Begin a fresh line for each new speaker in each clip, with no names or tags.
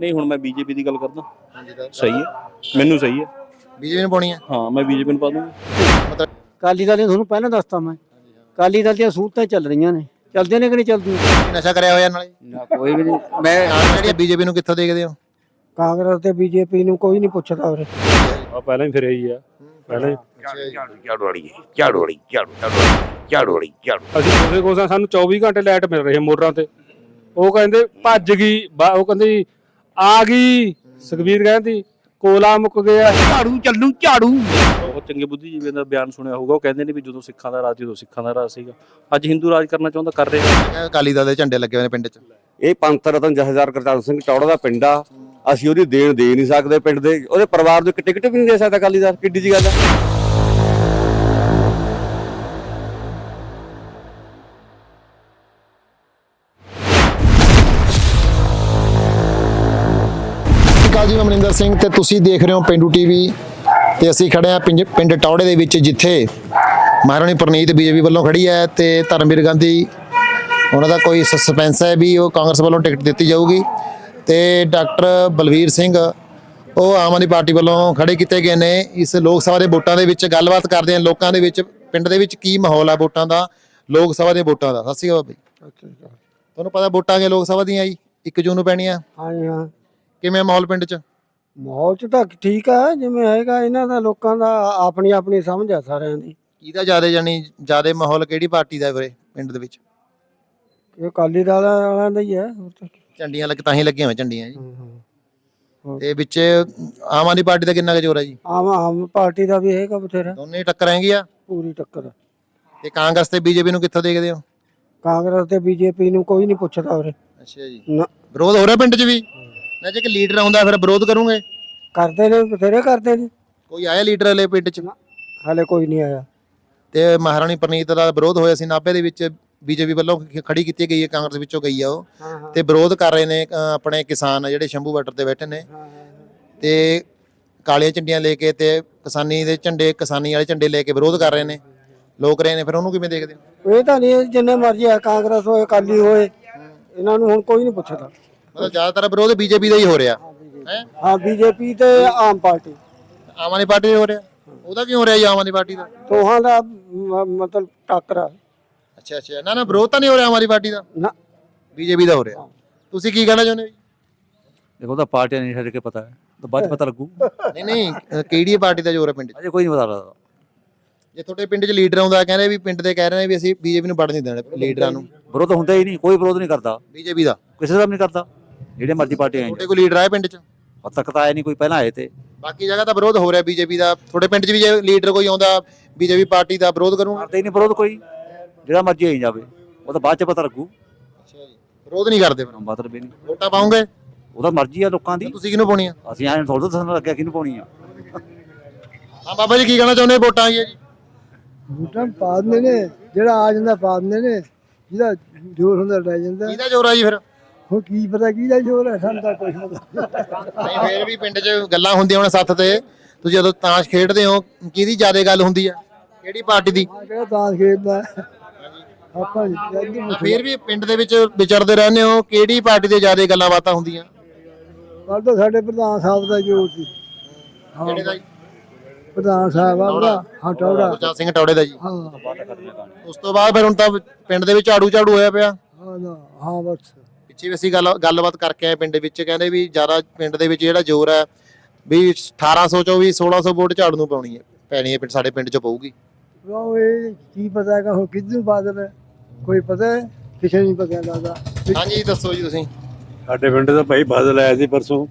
ਨਹੀਂ ਹੁਣ ਮੈਂ ਬੀਜੇਪੀ ਦੀ ਗੱਲ ਕਰਦਾ।
ਹਾਂਜੀ ਦਾ
ਸਹੀ ਹੈ। ਮੈਨੂੰ ਸਹੀ ਹੈ।
ਬੀਜੇਪੀ ਨੂੰ ਪਾਉਣੀ ਹੈ?
ਹਾਂ ਮੈਂ ਬੀਜੇਪੀ ਨੂੰ ਪਾ ਦੂੰਗਾ।
ਮਤਲਬ
ਕਾਲੀ ਦਲ ਨੇ ਤੁਹਾਨੂੰ ਪਹਿਲਾਂ ਦੱਸਤਾ ਮੈਂ। ਕਾਲੀ ਦਲ ਦੀਆਂ ਸਹੂਲਤਾਂ ਚੱਲ ਰਹੀਆਂ ਨੇ। ਚੱਲਦੇ ਨੇ ਕਿ ਨਹੀਂ ਚੱਲਦੀਆਂ?
ਨਸ਼ਾ ਕਰਿਆ ਹੋਇਆ ਨਾਲੇ?
ਨਾ ਕੋਈ ਵੀ ਨਹੀਂ। ਮੈਂ
ਜਿਹੜੀ ਬੀਜੇਪੀ ਨੂੰ ਕਿੱਥੋਂ ਦੇਖਦੇ ਹੋ?
ਕਾਂਗਰਸ ਤੇ ਬੀਜੇਪੀ ਨੂੰ ਕੋਈ ਨਹੀਂ ਪੁੱਛਦਾ ਉਰੇ।
ਆ ਪਹਿਲਾਂ ਹੀ ਫਿਰਿਆ ਹੀ ਆ। ਪਹਿਲਾਂ ਹੀ।
ਝਾੜੂ ਵਾਲੀ ਝਾੜੂ ਵਾਲੀ ਝਾੜੂ ਝਾੜੂ ਵਾਲੀ, ਝਾੜੂ
ਅਸੀਂ ਕੋਸੇ ਕੋਸਾ ਸਾਨੂੰ 24 ਘੰਟੇ ਲਾਈਟ ਮਿਲ ਰਹੀ ਹੈ ਮੋਟਰਾਂ ਤੇ। ਉਹ ਕਹਿੰਦੇ ਭੱਜ ਗਈ ਉਹ ਕਹਿੰਦੇ ਜੀ, ਆ ਗਈ। ਸੁਖਬੀਰ ਕਹਿੰਦੀ ਕੋਲਾ ਮੁੱਕ ਗਿਆ।
ਝਾੜੂ ਚੱਲੂ ਝਾੜੂ।
ਬਹੁਤ ਚੰਗੇ ਬੁੱਧੀਜੀਵੀਆਂ ਦਾ ਬਿਆਨ ਸੁਣਿਆ ਹੋਊਗਾ। ਉਹ ਕਹਿੰਦੇ ਨੇ ਵੀ ਜਦੋਂ ਸਿੱਖਾਂ ਦਾ ਰਾਜ ਜਦੋਂ ਸਿੱਖਾਂ ਦਾ ਰਾਜ ਸੀਗਾ। ਅੱਜ ਹਿੰਦੂ ਰਾਜ ਕਰਨਾ ਚਾਹੁੰਦਾ ਕਰ ਰਿਹਾ।
ਅਕਾਲੀ ਦਲ ਦੇ ਝੰਡੇ ਲੱਗੇ ਹੋਏ ਨੇ ਪਿੰਡ 'ਚ।
ਇਹ ਪੰਥ ਰਤਨ ਜਥੇਦਾਰ ਕਰਤਾਰ ਸਿੰਘ ਟੌੜਾ ਦਾ ਪਿੰਡ ਆ। ਅਸੀਂ ਉਹਦੀ ਦੇਣ ਦੇ ਨਹੀਂ ਸਕਦੇ ਪਿੰਡ ਦੇ। ਉਹਦੇ ਪਰਿਵਾਰ ਨੂੰ ਇੱਕ ਟਿਕਟ ਵੀ ਨਹੀਂ ਦੇ ਸਕਦਾ ਅਕਾਲੀ ਦਲ ਕਿੱਡੀ ਜੀ ਗੱਲ ਹੈ
ਮਨਿੰਦਰ ਸਿੰਘ ਤੇ ਤੁਸੀਂ ਦੇਖ ਰਹੇ ਹੋ ਪਿੰਡੂ ਟੀਵੀ ਤੇ ਅਸੀਂ ਖੜੇ ਆ ਪਿੰਡ ਟੌੜੇ ਦੇ ਵਿੱਚ ਜਿੱਥੇ ਮਹਾਰਾਣੀ ਪ੍ਰਨੀਤ ਬੀਜੇਪੀ ਵੱਲੋਂ ਖੜੀ ਹੈ ਤੇ ਧਰਮਵੀਰ ਗਾਂਧੀ ਉਹਨਾਂ ਦਾ ਕੋਈ ਸਸਪੈਂਸ ਹੈ ਵੀ ਉਹ ਕਾਂਗਰਸ ਵੱਲੋਂ ਟਿਕਟ ਦਿੱਤੀ ਜਾਊਗੀ ਤੇ ਡਾਕਟਰ ਬਲਵੀਰ ਸਿੰਘ ਉਹ ਆਮ ਆਦਮੀ ਪਾਰਟੀ ਵੱਲੋਂ ਖੜੇ ਕੀਤੇ ਗਏ ਨੇ। ਇਸ ਲੋਕ ਸਭਾ ਦੇ ਵੋਟਾਂ ਦੇ ਵਿੱਚ ਗੱਲਬਾਤ ਕਰਦੇ ਹਾਂ ਲੋਕਾਂ ਦੇ ਵਿੱਚ ਪਿੰਡ ਦੇ ਵਿੱਚ ਕੀ ਮਾਹੌਲ ਹੈ ਵੋਟਾਂ ਦਾ ਲੋਕ ਸਭਾ ਦੇ ਵੋਟਾਂ ਦਾ। ਸਤਿ ਸ਼੍ਰੀ ਅਕਾਲ ਬਾਈ। ਤੁਹਾਨੂੰ ਪਤਾ ਵੋਟਾਂ ਕੇ ਲੋਕ ਸਭਾ ਦੀਆਂ ਜੀ 1 ਜੂਨ ਨੂੰ ਪੈਣੀਆਂ।
ਹਾਂ ਹਾਂ।
ਕਿਵੇਂ ਮਾਹੌਲ ਪਿੰਡ 'ਚ?
ਮਾਹੌਲ ਚ ਤਾਂ ਠੀਕ ਆ ਜਿਵੇਂ ਹੈਗਾ ਇਹਨਾਂ ਦਾ ਲੋਕਾਂ ਦਾ ਆਪਣੀ ਆਪਣੀ ਸਮਝ ਆ ਸਾਰਿਆਂ ਦੀ।
ਕਿਹਦਾ ਜ਼ਿਆਦਾ ਜਾਨੀ ਜ਼ਿਆਦਾ ਮਾਹੌਲ ਕਿਹੜੀ ਪਾਰਟੀ ਦਾ ਹੈ ਵੀਰੇ ਪਿੰਡ ਦੇ ਵਿੱਚ?
ਇਹ ਕਾਲੀ ਦਲ ਵਾਲਿਆਂ ਦਾ ਹੀ ਹੈ ਹੋਰ ਤਾਂ ਕੀ।
ਝੰਡੀਆਂ ਲੱਗ ਤਾਂ ਹੀ ਲੱਗੀਆਂ ਹੋਈਆਂ ਝੰਡੀਆਂ ਜੀ। ਤੇ ਵਿੱਚ ਆਮ ਆਦਮੀ ਪਾਰਟੀ ਦਾ ਕਿੰਨਾ ਕੁ ਜ਼ੋਰ ਹੈ ਜੀ?
ਆਮ ਆਮ ਪਾਰਟੀ ਦਾ ਵੀ ਹੈਗਾ ਬਥੇਰਾ।
ਦੋਨੇ ਟੱਕਰ ਹੈਗੀ ਆ?
ਪੂਰੀ ਟੱਕਰ।
ਤੇ ਕਾਂਗਰਸ ਤੇ ਬੀਜੇਪੀ ਨੂੰ ਕਿੱਥੋਂ ਦੇਖਦੇ ਹੋ?
ਕਾਂਗਰਸ ਤੇ ਬੀਜੇਪੀ ਨੂੰ ਕੋਈ ਨਹੀਂ ਪੁੱਛਦਾ ਉਰੇ
ਅੱਛਾ ਜੀ।
ਨਾ।
ਵਿਰੋਧ ਹੋ ਰਿਹਾ ਪਿੰਡ 'ਚ ਵੀ? ਨਾ ਜੇ ਕਿ ਲੀਡਰ ਆਉਂਦਾ ਫਿਰ ਵਿਰੋਧ ਕਰੂਗੇ?
ਕਰਦੇ ਨੇ ਬਥੇਰੇ ਕਰਦੇ ਨੇ।
ਕੋਈ ਆਇਆ ਲੀਡਰ ਹਲੇ ਪਿੰਡ 'ਚ?
ਹਾਲੇ ਕੋਈ ਨਹੀਂ ਆਇਆ।
ਤੇ ਮਹਾਰਾਣੀ ਪ੍ਰਨੀਤ ਦਾ ਵਿਰੋਧ ਹੋਇਆ ਸੀ ਨਾਭੇ ਦੇ ਵਿੱਚ ਬੀਜੇਪੀ ਵੱਲੋਂ ਖ- ਖੜੀ ਕੀਤੀ ਗਈ ਹੈ ਕਾਂਗਰਸ ਵਿੱਚੋਂ ਗਈ ਆ ਉਹ।
ਹਾਂ ਹਾਂ
ਤੇ ਵਿਰੋਧ ਕਰ ਰਹੇ ਨੇ ਅ, ਆਪਣੇ ਕਿਸਾਨ ਜਿਹੜੇ ਸ਼ੰਭੂ ਬਾਰਡਰ ਤੇ ਬੈਠੇ ਨੇ। ਤੇ ਕਾਲੀਆਂ ਝੰਡੀਆਂ ਲੈ ਕੇ ਤੇ ਕਿਸਾਨੀ ਦੇ ਝੰਡੇ ਕਿਸਾਨੀ ਵਾਲੇ ਝੰਡੇ ਲੈ ਕੇ ਵਿਰੋਧ ਕਰ ਰਹੇ ਨੇ। ਲੋਕ ਰਹੇ ਨੇ ਫਿਰ ਉਹਨੂੰ ਕਿਵੇਂ ਦੇਖਦੇ ਹੋ?
ਇਹ ਤਾਂ ਨਹੀਂ ਜਿੰਨੇ ਮਰਜ਼ੀ ਆ ਕਾਂਗਰਸ ਹੋਏ ਅਕਾਲੀ ਹੋਏ ਇਹਨਾਂ ਨੂੰ ਹੁਣ ਕੋਈ ਨਹੀਂ ਪੁੱਛਦਾ।
ਮਤਲਬ ਜ਼ਿਆਦਾਤਰ ਵਿਰੋਧ ਬੀਜੇਪੀ ਦਾ ਹੀ ਹੋ ਰਿਹਾ। ਹੈ?
ਹਾਂ ਬੀਜੇਪੀ ਤੇ ਆਮ ਪਾਰਟੀ।
ਆਮ ਆਦਮੀ ਪਾਰਟੀ ਦਾ ਹੋ ਰਿਹਾ। ਉਹਦਾ ਕਿਉਂ ਹੋ ਰਿਹਾ ਜੀ ਆਮ ਆਦਮੀ ਪਾਰਟੀ ਦਾ?
ਦੋਹਾਂ ਦਾ ਮ- ਮਤਲਬ ਟੱਕਰਾ
ਅੱਛਾ ਅੱਛਾ। ਨਾ ਨਾ ਵਿਰੋਧ ਤਾਂ ਨਹੀਂ ਹੋ ਰਿਹਾ ਆਮ ਆਦਮੀ ਪਾਰਟੀ ਦਾ?
ਨਾ।
ਬੀਜੇਪੀ ਦਾ ਹੋ ਰਿਹਾ। ਤੁਸੀਂ ਕੀ ਕਹਿਣਾ ਚਾਹੁੰਦੇ ਹੋ ਜੀ?
ਦੇਖੋ ਤਾਂ ਪਾਰਟੀਆਂ ਨਹੀਂ ਛੱਡ ਕੇ ਪਤਾ ਹੈ। ਤਾਂ ਬਾਅਦ 'ਚ ਪਤਾ ਲੱਗੂ।
ਨਹੀਂ ਨਹੀਂ ਅ, ਕਿਹੜੀ ਪਾਰਟੀ ਦਾ ਜ਼ੋਰ ਹੈ ਪਿੰਡ 'ਚ?
ਅਜੇ ਕੋਈ ਨਹੀਂ ਪਤਾ ਲੱਗਦਾ।
ਜੇ ਤੁਹਾਡੇ ਪਿੰਡ 'ਚ ਲੀਡਰ ਆਉਂਦਾ ਕਹਿੰਦੇ ਵੀ ਪਿੰਡ ਦੇ ਕਹਿ ਰਹੇ ਨੇ ਵੀ ਅਸੀਂ ਬੀਜੇਪੀ ਨੂੰ ਵੜ ਨਹੀਂ ਦੇਣਾ ਲੀਡਰਾਂ ਨੂੰ।
ਵਿਰੋਧ ਹੁੰਦਾ ਹੀ ਨਹੀਂ। ਕੋਈ ਵਿਰੋਧ ਨਹੀਂ ਕਰਦਾ।
ਬੀਜੇਪੀ ਦਾ।
ਕਿਸੇ ਦਾ ਵੀ ਨਹੀਂ ਕਰਦਾ। ਜਿਹੜੇ ਮਰਜ਼ੀ ਪਾਰਟੀਆਂ ਆਈਆਂ।
ਤੁਹਾਡੇ ਕੋਈ ਲੀਡਰ ਆਏ ਪਿੰਡ 'ਚ?
ਹੁਣ ਤੱਕ ਤਾਂ ਆਇਆ ਨਹੀਂ ਕੋਈ ਪਹਿਲਾਂ ਆਏ ਤੇ।
ਬਾਕੀ ਜਗ੍ਹਾ ਤਾਂ ਵਿਰੋਧ ਹੋ ਰਿਹਾ ਬੀਜੇਪੀ ਦਾ। ਤੁਹਾਡੇ ਪਿੰਡ 'ਚ ਵੀ ਜੇ ਲੀਡਰ ਕੋਈ ਆਉਂਦਾ ਬੀਜੇਪੀ ਪਾਰਟੀ ਦਾ ਵਿਰੋਧ ਕਰੂਗਾ?
ਕਰਦੇ ਹੀ ਨਹੀਂ ਵਿਰੋਧ ਕੋਈ। ਜਿਹੜਾ ਮਰਜ਼ੀ ਆਈ ਜਾਵੇ ਉਹ ਤਾਂ ਬਾਅਦ 'ਚ ਪਤਾ ਲੱਗੂ।
ਅੱਛਾ ਜੀ। ਵਿਰੋਧ ਨਹੀਂ ਕਰਦੇ ਫਿਰ?
ਮਤਲਬ ਵੀ ਨਹੀਂ
ਵੋਟਾਂ ਪਾਉਂਗੇ
ਉਹਦਾ ਮਰਜ਼ੀ ਆ ਲੋਕਾਂ ਦੀ।
ਤੁਸੀਂ ਕਿਹਨੂੰ ਪਾਉਣੀ ਆ
ਅਸੀਂ ਐਂ ਥੋੜਾ ਦੱਸਣ ਲੱਗਿਆ ਕਿਹਨੂੰ ਪਾਉਣੀ ਆ
ਹਾਂ ਬਾਬਾ ਜੀ ਕੀ ਕਹਿਣਾ ਚਾਹੁੰਦੇ ਹੋ? ਵੋਟਾਂ ਆਈਆਂ ਜੀ।
ਬੂਟਾਂ ਪਾ ਦਿੰਦੇ ਨੇ ਜਿਹੜਾ ਆ ਜਾਂਦਾ ਪਾ ਦਿੰਦੇ ਨੇ ਜਿਹਦਾ ਜੋਰ ਹੁੰਦਾ ਲੈ ਜਾਂਦਾ।
ਕਿਹਦਾ ਜ਼ੋਰ ਆ ਜੀ ਫਿਰ?
ਹੁਣ ਕੀ ਪਤਾ ਕਿਹਦਾ ਜੋਰ ਹੈ ਸਾਨੂੰ ਤਾਂ ਕੁਝ
ਨਹੀਂ। ਫੇਰ ਵੀ ਪਿੰਡ 'ਚ ਗੱਲਾਂ ਹੁੰਦੀਆਂ ਹੁਣ ਸੱਥ ਤੇ। ਤੁਸੀਂ ਜਦੋਂ ਤਾਸ਼ ਖੇਡਦੇ ਹੋ ਕਿਹਦੀ ਜ਼ਿਆਦਾ ਗੱਲ ਹੁੰਦੀ ਆ? ਕਿਹੜੀ ਪਾਰਟੀ ਦੀ?
ਆ ਕਿਹੜਾ ਤਾਂ ਖੇਡਦਾ? ਆਪਾਂ
ਫੇਰ ਵੀ ਪਿੰਡ ਦੇ ਵਿੱਚ ਵਿਚਰਦੇ ਰਹਿੰਦੇ ਹੋ ਕਿਹੜੀ ਪਾਰਟੀ ਦੇ ਜ਼ਿਆਦਾ ਗੱਲਾਂ ਬਾਤਾਂ ਹੁੰਦੀਆਂ?
ਕੱਲ ਤਾਂ ਸਾਡੇ ਪ੍ਰਧਾਨ ਸਾਹਿਬ ਦਾ ਜੋਰ ਸੀ।
ਕਿਹੜੇ ਦਾ ਜੀ?
ਪ੍ਰਧਾਨ ਸਾਹਿਬ ਆ ਉਹਦਾ। ਹਾਂ ਟੌੜਾ।
ਗੁਰਜਾਤ ਸਿੰਘ ਟੌੜੇ ਦਾ ਜੀ।
ਹਾਂ।
ਉਸ ਤੋਂ ਬਾਅਦ ਫਿਰ ਹੁਣ ਤਾਂ ਪਿੰਡ ਦੇ ਵਿੱਚ ਝਾੜੂ ਝਾੜੂ ਹੋਇਆ ਪਿਆ।
ਹਾਂ ਹਾਂ ਬਸ।
ਪਿੱਛੇ ਵੀ ਅਸੀਂ ਗੱਲ ਗੱਲਬਾਤ ਕਰਕੇ ਆਏ ਪਿੰਡ ਵਿੱਚ ਕਹਿੰਦੇ ਵੀ ਜ਼ਿਆਦਾ ਪਿੰਡ ਦੇ ਵਿੱਚ ਜਿਹੜਾ ਜ਼ੋਰ ਹੈ ਵੀ 1800 ਚੋਂ ਵੀ 1600 ਵੋਟ ਝਾੜੂ ਨੂੰ ਪਾਉਣੀ ਹੈ ਪੈਣੀ ਹੈ ਪਿੰਡ ਸਾਡੇ ਪਿੰਡ 'ਚ ਪਊਗੀ।
ਉਹ ਇਹ ਕੀ ਪਤਾ ਕਿ ਹੁਣ ਕਿੱਧਰ ਬਾਦਲ ਹੈ? ਕੋਈ ਪਤਾ ਹੈ? ਕਿਸੇ ਨਹੀਂ ਪਤਾ ਲੱਗਦਾ
ਹਾਂਜੀ ਦੱਸੋ ਜੀ ਤੁਸੀਂ।
ਸਾਡੇ ਪਿੰਡ ਦਾ ਭਾਈ ਬਾਦਲ ਆਇਆ ਸੀ ਪਰਸੋਂ।